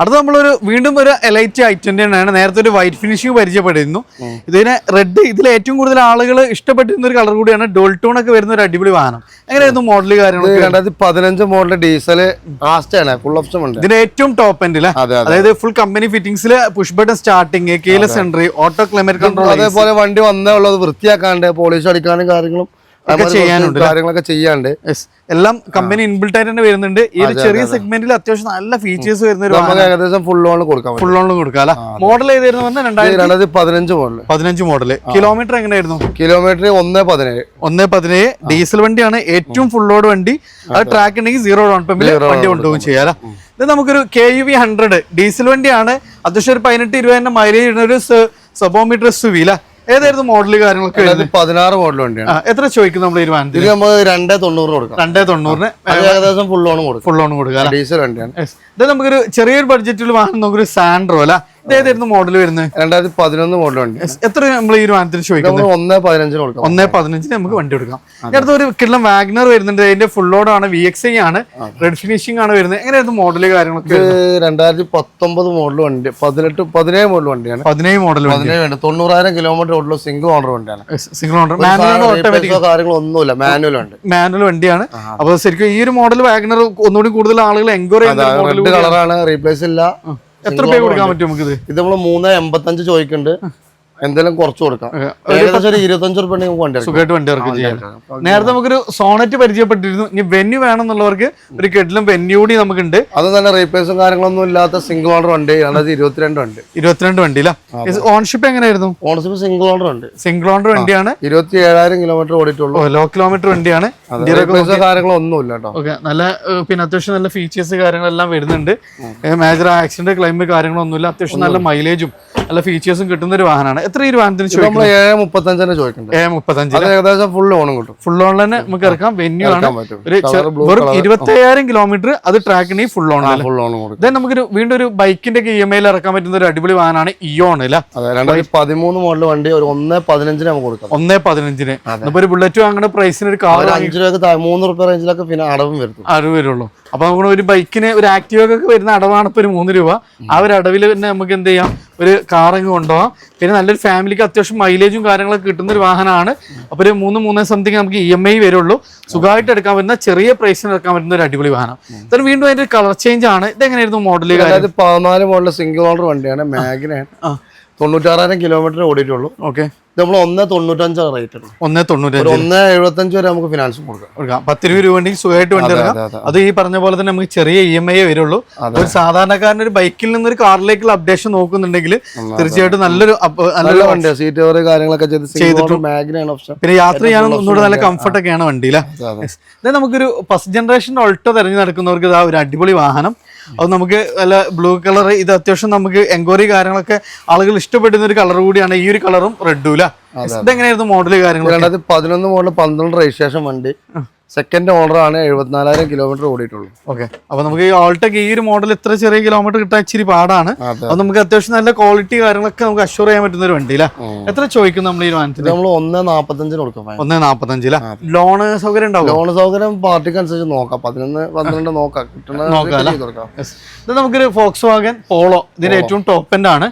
അടുത്ത നമ്മളൊരു വീണ്ടും ഒരു എലൈറ്റ് ഐറ്റന്റെ ആണ് നേരത്തെ ഒരു വൈറ്റ് ഫിനിഷിംഗ് പരിചയപ്പെട്ടിരുന്നു. ഇതിന് റെഡ് ഇതിൽ ഏറ്റവും കൂടുതൽ ആളുകൾ ഇഷ്ടപ്പെട്ടിരുന്ന ഒരു കളർ കൂടിയാണ് ഡോൾട്ടോൺ ഒക്കെ വരുന്ന ഒരു അടിപൊളി വാഹനം. എങ്ങനെയായിരുന്നു മോഡൽ കാര്യങ്ങൾ കാര്യങ്ങളൊക്കെ രണ്ടായിരത്തി പതിനഞ്ച് മോഡൽ ഡീസൽ ആണ് ഫുൾ ഓപ്ഷൻ ഉണ്ട്. ഇതിന്റെ ഏറ്റവും ടോപ്പ് എൻഡ് അല്ലേ അതെ അതെ അതായത് ഫുൾ കമ്പനി ഫിറ്റിംഗ്സിൽ പുഷ് ബട്ടൺ സ്റ്റാർട്ടിങ് കീല എൻട്രി ഓട്ടോ ക്ലൈമറ്റ് കൺട്രോൾ അതേപോലെ വണ്ടി വന്നേ ഉള്ളത് വൃത്തിയാക്കാണ്ട് പോളിഷ് അടിക്കാനും കാര്യങ്ങളും ചെയ്യാനുണ്ട് കാര്യങ്ങളൊക്കെ ചെയ്യാണ്ട് എല്ലാം കമ്പനി ഇൻബിൽട്ട് ആയിട്ട് തന്നെ വരുന്നുണ്ട്. ഈ ഒരു ചെറിയ സെഗ്മെന്റിൽ അത്യാവശ്യം നല്ല ഫീച്ചേഴ്സ് വരുന്ന ഒരു നമുക്ക് ഏകദേശം ഫുൾ ഓൺ കൊടുക്കാം ഫുൾ ഓൺ കൊടുക്കാം അല്ലെ? മോഡൽ ഏതായിരുന്നു പറഞ്ഞാൽ രണ്ടായിരത്തി പതിനഞ്ച് മോഡൽ പതിനഞ്ച് മോഡൽ കിലോമീറ്റർ എങ്ങനെയായിരുന്നു? കിലോമീറ്റർ ഒന്ന് പതിനേഴ്. ഒന്ന് പതിനേഴ് ഡീസൽ വണ്ടിയാണ്. ഏറ്റവും ഫുൾ ലോഡ് വണ്ടി. അത്. ട്രാക്ക് ഉണ്ടെങ്കിൽ സീറോ ഡൗൺ പെമ്പിൽ വണ്ടി കൊണ്ടുപോകും ചെയ്യാം ഇത് നമുക്കൊരു K U V hundred diesel വണ്ടിയാണ്. അത്യാവശ്യം ഒരു പതിനെട്ട് ഇരുപതിന്റെ മൈലേജ് ഇടുന്ന ഒരു സബോമീറ്റർ എസ് വി ഏതായിരുന്നു മോഡൽ കാര്യങ്ങളൊക്കെ പതിനാറ് മോഡൽ വണ്ടിയാണ്. എത്ര ചോദിക്കും നമ്മൾ ഈ നമ്മൾ രണ്ടേ തൊണ്ണൂറ് കൊടുക്കാം. രണ്ടേ തൊണ്ണൂറിന്. ഏകദേശം ഫുൾ ഓൺ കൊടുക്കും. ഫുൾ ഓൺ കൊടുക്കാം ഡീസൽ വണ്ടിയാണ്. ഇത് നമുക്കൊരു ചെറിയൊരു ബഡ്ജറ്റിൽ വാങ്ങുന്ന നമുക്കൊരു സാൻഡ്രോ അല്ല? ഏതായിരുന്നു മോഡൽ വരുന്നത് രണ്ടായിരത്തി പതിനൊന്ന് മോഡൽ വണ്ടി. എത്ര നമ്മൾ ഈ ഒരു വാഹനത്തിന് ചോദിക്കുന്നത്? ഒന്ന് പതിനഞ്ചിന് കൊടുക്കാം. ഒന്നേ പതിനഞ്ചിന് നമുക്ക് വണ്ടി എടുക്കാം അടുത്ത ഒരു കിള്ളം വാഗ്നർ വരുന്നുണ്ട്. അതിന്റെ ഫുൾ ലോഡ് ആണ്. വി എക്സ് ഐ ആണ്. റെഡ് ഫിനിഷിംഗ് ആണ് വരുന്നത്. എങ്ങനെയായിരുന്നു മോഡൽ കാര്യങ്ങളൊക്കെ രണ്ടായിരത്തി പത്തൊമ്പത് മോഡൽ വണ്ടി. പതിനെട്ട് പതിനേഴ് മോഡൽ വണ്ടിയാണ്. പതിനേഴ് മോഡൽ പതിനേഴ് വേണ്ട. തൊണ്ണൂറായിരം കിലോമീറ്റർ ഓടുള്ള സിംഗിൾ ഓണർ വണ്ടിയാണ്. Single owner manual automatic Replace കാര്യങ്ങളോ ഒന്നുമില്ല. മാനുവൽ ഉണ്ട് മാനുവൽ വണ്ടിയാണ്. അപ്പൊ ശരിക്കും ഈ ഒരു മോഡൽ വാഗ്നർ ഒന്നുകൂടി കൂടുതൽ ആളുകൾ എൻക്വയറി കളറാണ് റീപ്ലേസ് ഇല്ല. എത്ര രൂപ കൊടുക്കാൻ പറ്റും നമുക്ക് ഇത് ഇത് നമ്മൾ മൂന്ന് എൺപത്തഞ്ച് ചോദിക്കുന്നുണ്ട് എന്തെങ്കിലും കുറച്ച് കൊടുക്കാം. ഏകദേശം ഒരു ഇരുപത്തഞ്ച് റുപ്യ വണ്ടി ഇറക്കാം. സുഖമായിട്ട് വണ്ടി വർക്ക് ചെയ്യാം. നേരത്തെ നമുക്കൊരു സോണറ്റ് പരിചയപ്പെട്ടിരുന്നു. ഇനി വെന്യൂ വേണമെന്നുള്ളവർക്ക് ഒരു കെട്ടിലും വെന്യൂ കൂടി നമുക്കുണ്ട്. അത് തന്നെ റീപ്ലേസും കാര്യങ്ങളൊന്നും ഇല്ലാത്ത സിംഗിൾ ഓർഡർ വണ്ടി രണ്ടായിരത്തി ഇരുപത്തിരണ്ട് ഉണ്ട് ഇരുപത്തിരണ്ട് വണ്ടിയില്ല ഓൺഷിപ്പ് എങ്ങനെയായിരുന്നു? ഓൺഷിപ്പ് സിംഗിൾ ഓർഡർ ഉണ്ട് സിംഗിൾ ഓർഡർ വണ്ടിയാണ്. ഇരുപത്തി ഏഴായിരം കിലോമീറ്റർ ഓടിയിട്ടുള്ളൂ. ലോ കിലോമീറ്റർ വണ്ടിയാണ്. കാര്യങ്ങളൊന്നും ഇല്ല ഒന്നുമില്ല കേട്ടോ. ഓക്കെ നല്ല പിന്നെ അത്യാവശ്യം നല്ല ഫീച്ചേഴ്സ് കാര്യങ്ങളെല്ലാം വരുന്നുണ്ട്. മേജർ ആക്സിഡന്റ് ക്ലൈം കാര്യങ്ങളൊന്നുമില്ല. അത്യാവശ്യം നല്ല മൈലേജും നല്ല ഫീച്ചേഴ്സും കിട്ടുന്ന ഒരു വാഹനമാണ്. എത്ര ഈ വാഹനത്തിന് നമ്മൾ ഏഴ് മുപ്പത്തഞ്ചിനെ ചോദിക്കണ്ടേ? ഏ മുപ്പത്തഞ്ച് ഏകദേശം ഫുൾ ഓണും കിട്ടും. ഫുൾ ഓൺ തന്നെ നമുക്ക് ഇറക്കാം. വെന്യൂ ആണ്. വെറും colour. ഇരുപത്തി അയ്യായിരം കിലോമീറ്റർ അത് ട്രാക്കിന് ഫുൾ ഓൺ ആണ് ഫുൾ ഓൺ കൊടുക്കും. നമുക്ക് വീണ്ടും ഒരു ബൈക്കിന്റെ ഇ എം ഐയിൽ ഇറക്കാൻ പറ്റുന്ന ഒരു അടിപൊളി വാഹനമാണ് ഇയോൺ അല്ല? രണ്ടായിരത്തി പതിമൂന്ന് മോഡൽ വണ്ടി ഒരു ഒന്ന് പതിനഞ്ചിന് നമുക്ക് കൊടുക്കാം. ഒന്ന് പതിനഞ്ചിന്. ഇപ്പൊ ഒരു ബുള്ളറ്റ് വാങ്ങുന്ന പ്രൈസിന് ഒരു കാർ അഞ്ച് താഴെ മൂന്ന് റുപ്യ റേഞ്ചിലൊക്കെ പിന്നെ അടവും വരും അടവ് വരുള്ളൂ. അപ്പൊ നമുക്ക് ഒരു ബൈക്കിന് ഒരു ആക്റ്റീവൊക്കെ വരുന്ന അടവാണ് ഇപ്പൊ ഒരു മൂന്ന് രൂപ. ആ ഒരു അടവിൽ തന്നെ നമുക്ക് എന്ത് ചെയ്യാം? ഒരു കാറങ്ങ് കൊണ്ടുപോകാം പിന്നെ നല്ലൊരു ഫാമിലിക്ക് അത്യാവശ്യം മൈലേജും കാര്യങ്ങളൊക്കെ കിട്ടുന്ന ഒരു വാഹനമാണ്. അപ്പൊ ഒരു മൂന്ന് മൂന്ന് സംതിങ് നമുക്ക് ഇ എം ഐ വരുള്ളൂ. സുഖമായിട്ട് എടുക്കാൻ പറ്റുന്ന ചെറിയ പ്രൈസിന് എടുക്കാൻ പറ്റുന്ന ഒരു അടിപൊളി വാഹനം. then വീണ്ടും അതിന്റെ കളർ ചേഞ്ച് ആണ്. ഇതെങ്ങനെയായിരുന്നു മോഡൽ അതായത് പതിനാല് മോഡൽ സിംഗിൾ ഓണർ വണ്ടിയാണ് മാഗ്നയാണ് ആ. തൊണ്ണൂറ്റാറായിരം കിലോമീറ്റർ ഓടിയിട്ടുള്ളൂ. ഓക്കെ നമ്മൾ ഒന്ന് തൊണ്ണൂറ്റഞ്ചാണ് റേറ്റ് ഉള്ളത് ഒന്നേ തൊണ്ണൂറ്റി ഒന്ന് എഴുപത്തഞ്ച് വരെ നമുക്ക് ഫിനാൻസ് കൊടുക്കാം. കൊടുക്കാം. പത്ത് ഇരുപത് രൂപ ഉണ്ടെങ്കിൽ സുഖമായിട്ട് വണ്ടി അതെ, ഇറങ്ങാം അതെ, ഈ പറഞ്ഞ പോലെ തന്നെ നമുക്ക് ചെറിയ ഇ എം ഐ വരുള്ളൂ. ഒരു സാധാരണക്കാരൻ ഒരു ബൈക്കിൽ നിന്ന് ഒരു കാറിലേക്കുള്ള അപ്ഡേഷൻ നോക്കുന്നുണ്ടെങ്കിൽ തീർച്ചയായിട്ടും നല്ലൊരു നല്ല വണ്ടി സീറ്റ് കവർ കാര്യങ്ങളൊക്കെ ചെയ്ത് സിംഗിൾ ഓണർ മാഗ്നയാണ് ഓപ്ഷൻ പിന്നെ യാത്ര ചെയ്യാനും ഒന്നുകൂടെ നല്ല കംഫർട്ട് ഒക്കെയാണ് വണ്ടിയിലെ നമുക്കൊരു ഫസ്റ്റ് ജനറേഷൻ ഒൾട്ടോ തെരഞ്ഞു നടക്കുന്നവർക്ക് ഇതാ ഒരു അടിപൊളി വാഹനം. അത് നമുക്ക് നല്ല ബ്ലൂ കളർ ഇത് അത്യാവശ്യം നമുക്ക് എൻക്വയറി കാര്യങ്ങളൊക്കെ ആളുകൾ ഇഷ്ടപ്പെടുന്ന ഒരു കളർ കൂടിയാണ് ഈ ഒരു കളറും റെഡും ഇതെങ്ങനെയായിരുന്നു മോഡൽ കാര്യങ്ങൾ രണ്ടായിരത്തി പതിനൊന്ന് മോഡൽ പന്ത്രണ്ട് രജിസ്ട്രേഷൻ വണ്ടി. സെക്കൻഡ് ഓർഡർ ആണ് എഴുപത്തിനാലായിരം കിലോമീറ്റർ ഓടിയിട്ടുള്ളൂ ഓക്കെ അപ്പൊ നമുക്ക് ഈ ഓൾട്ടൊക്കെ ഈ ഒരു മോഡൽ ഇത്ര ചെറിയ കിലോമീറ്റർ കിട്ടാൻ ഇച്ചിരി പാടാണ്. അപ്പൊ അത്. നമുക്ക് അത്യാവശ്യം നല്ല ക്വാളിറ്റി കാര്യങ്ങളൊക്കെ നമുക്ക് അഷ്യൂർ ചെയ്യാൻ പറ്റുന്ന ഒരു വണ്ടി അല്ലേ എത്ര ചോദിക്കും നമ്മൾ ഈ വാഹനത്തിൽ നമ്മൾ ഒന്ന് നാപ്പത്തഞ്ചിന് കൊടുക്കാം. ഒന്ന് നാപ്പത്തഞ്ചില? ലോണ് സൗകര്യം ഉണ്ടാവും ലോൺ സൗകര്യം പാർട്ടിക്ക് അനുസരിച്ച് നോക്കാം. പതിനൊന്ന് പന്ത്രണ്ട് നോക്കാം. കിട്ടുന്ന നോക്കാം ഇത് നമുക്കൊരു ഫോക്സ് വാഗൻ പോളോ ഇതിന്റെ ഏറ്റവും ടോപ്പ് എൻഡ് ആണ്.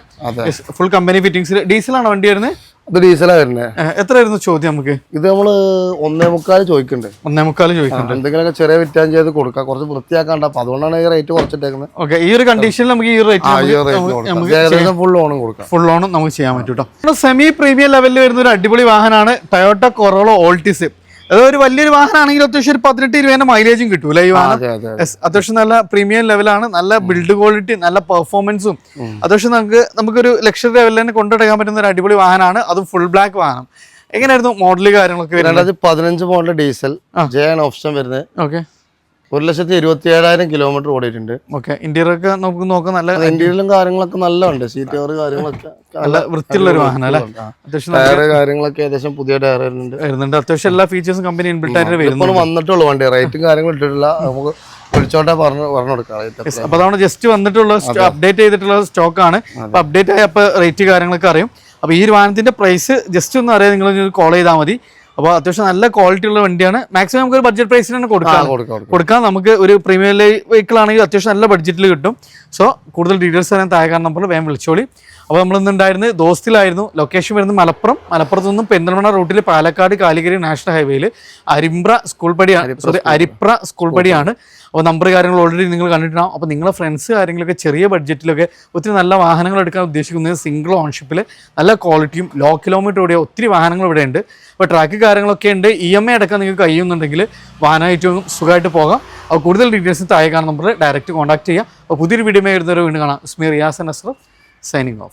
ഫുൾ കമ്പനി ഫിറ്റിംഗ്സിൽ ഡീസലാണ് വണ്ടി വരുന്നത്? ഇത് ഡീസലാ വരുന്നത് എത്രയായിരുന്നു ചോദ്യം നമുക്ക്? ഇത് നമ്മൾ ഒന്നേ മുക്കാൽ ചോദിക്കണ്ടേ. ഒന്നേ മുക്കാൽ ചോദിക്കുന്നുണ്ട് എന്തെങ്കിലുമൊക്കെ ചെറിയ വിറ്റാൻ ചെയ്ത് കൊടുക്കാം. കുറച്ച് വൃത്തിയാക്കാണ്ട. അപ്പൊ അതുകൊണ്ടാണ് ഈ റേറ്റ് കുറച്ചിട്ടേക്കുന്നത്. ഓക്കെ ഈ ഒരു കണ്ടീഷനിൽ നമുക്ക് ഈ റേറ്റ് ഫുൾ ലോണും കൊടുക്കാം. ഫുൾ ഓണും നമുക്ക് ചെയ്യാൻ പറ്റും കേട്ടോ സെമി പ്രീമിയം ലെവലിൽ വരുന്ന ഒരു അടിപൊളി വാഹനമാണ് ടയോട്ട കൊറോളോ ഓൾട്ടിസ് അത് ഒരു വലിയൊരു വാഹനമാണെങ്കിൽ അത്യാവശ്യം ഒരു പതിനെട്ട് ഇരുപതിന്റെ മൈലേജും കിട്ടൂല ഈ വാഹനം അത്യാവശ്യം നല്ല പ്രീമിയം ലെവലാണ് നല്ല ബിൽഡ് ക്വാളിറ്റി നല്ല പെർഫോമൻസും അത്യാവശ്യം നമുക്ക് നമുക്കൊരു ലക്ഷറി ലെവലിൽ തന്നെ കൊണ്ടുനടക്കാൻ പറ്റുന്ന ഒരു അടിപൊളി വാഹനമാണ് അതും ഫുൾ ബ്ലാക്ക് വാഹനം. എങ്ങനെയായിരുന്നു മോഡൽ കാര്യങ്ങളൊക്കെ വരുന്നത്? പതിനഞ്ച് മോഡൽ ഡീസൽ ജയൻ ഓപ്ഷൻ വരുന്നത്. ഓക്കെ ഒരു ലക്ഷത്തി ഇരുപത്തി ഏഴായിരം കിലോമീറ്റർ ഓടിയിട്ടുണ്ട്. ഓക്കെ. ഇന്റീരിയർ ഒക്കെ നമുക്ക് നോക്കാം നല്ല ഇന്ത്യയിലും കാര്യങ്ങളൊക്കെ നല്ല ഉണ്ട് സീറ്റ് കവർ കാര്യങ്ങളൊക്കെ നല്ല വൃത്തിയുള്ള ഒരു വാഹനം അല്ലേ? അത്യാവശ്യം ടയറ് ടയർ കാര്യങ്ങളൊക്കെ ഏകദേശം പുതിയ ടയർ വരുന്നുണ്ട്. വരുന്നുണ്ട്. അത്യാവശ്യം എല്ലാ ഫീച്ചേഴ്സും കമ്പനി ഇൻബിൽട്ട് ആയിട്ട് വരുന്നുണ്ട്. ഇപ്പോൾ വന്നിട്ടുള്ളൂ വണ്ടി. റേറ്റും കാര്യങ്ങളും ഇട്ടിട്ടില്ല. നമുക്ക് വിളിച്ചോട്ടെ പറഞ്ഞു പറഞ്ഞു കൊടുക്കാം. അപ്പൊ അതാണ് ജസ്റ്റ് വന്നിട്ടുള്ള അപ്ഡേറ്റ് ചെയ്തിട്ടുള്ള സ്റ്റോക്ക് ആണ്. അപ്പൊ അപ്ഡേറ്റ് ആയ അപ്പൊ റേറ്റ് കാര്യങ്ങളൊക്കെ അറിയും. അപ്പൊ ഈ ഒരു വാഹനത്തിന്റെ പ്രൈസ് ജസ്റ്റ് ഒന്ന് അറിയാം നിങ്ങൾ കോൾ ചെയ്താൽ മതി. അപ്പോൾ അത്യാവശ്യം നല്ല ക്വാളിറ്റി ഉള്ള വണ്ടിയാണ്. മാക്സിമം നമുക്ക് ഒരു ബഡ്ജറ്റ് പ്രൈസിന് തന്നെ ആ, കൊടുക്കാം കൊടുക്കാം. നമുക്ക് ഒരു പ്രീമിയം വെഹിക്കിൾ ആണെങ്കിൽ അത്യാവശ്യം നല്ല ബഡ്ജറ്റിൽ കിട്ടും. സോ കൂടുതൽ ഡീറ്റെയിൽസ് തരാൻ താഴെ നമ്പറിൽ വേഗം വിളിച്ചോളി. അപ്പോൾ നമ്മൾ ഇന്നുണ്ടായിരുന്നത് ദോസ്തിലായിരുന്നു. ലൊക്കേഷൻ വരുന്നത് മലപ്പുറം. മലപ്പുറത്ത് നിന്നും പെരിന്തൽമണ്ണ റൂട്ടിൽ പാലക്കാട് കാലിക്കരി നാഷണൽ ഹൈവേയിൽ അരിമ്പ്ര സ്കൂൾ പടിയാണ്. സോറി അരിപ്ര സ്കൂൾ പടിയാണ്. അപ്പോൾ നമ്പർ കാര്യങ്ങൾ ഓൾറെഡി നിങ്ങൾ കണ്ടിട്ടുണ്ടാവും. അപ്പോൾ നിങ്ങളെ ഫ്രണ്ട്സ് കാര്യങ്ങളൊക്കെ ചെറിയ ബഡ്ജറ്റിലൊക്കെ ഒത്തിരി നല്ല വാഹനങ്ങൾ എടുക്കാൻ ഉദ്ദേശിക്കുന്നത് സിംഗിൾ ഓൺഷിപ്പിൽ നല്ല ക്വാളിറ്റിയും ലോ കിലോമീറ്റർ ഓടിയ ഒത്തിരി വാഹനങ്ങൾ ഇവിടെ ഉണ്ട് അപ്പോൾ ട്രാക്ക് കാര്യങ്ങളൊക്കെ ഉണ്ട്. ഇ എം ഐ അടക്കം നിങ്ങൾക്ക് കഴിയുന്നുണ്ടെങ്കിൽ വാനായിട്ട് സുഖമായിട്ട് പോകാം. അപ്പോൾ കൂടുതൽ ഡീറ്റെയിൽസ് താഴെ കാണുന്ന നമ്മൾ ഡയറക്റ്റ് കോൺടാക്ട് ചെയ്യാം. അപ്പോൾ പുതിയൊരു വീഡിയോ വരുന്നവരെ വീണ്ടും കാണാം. സ്മീർ റിയാസൻ അസ്റഫ് സൈനിങ് ഓഫ്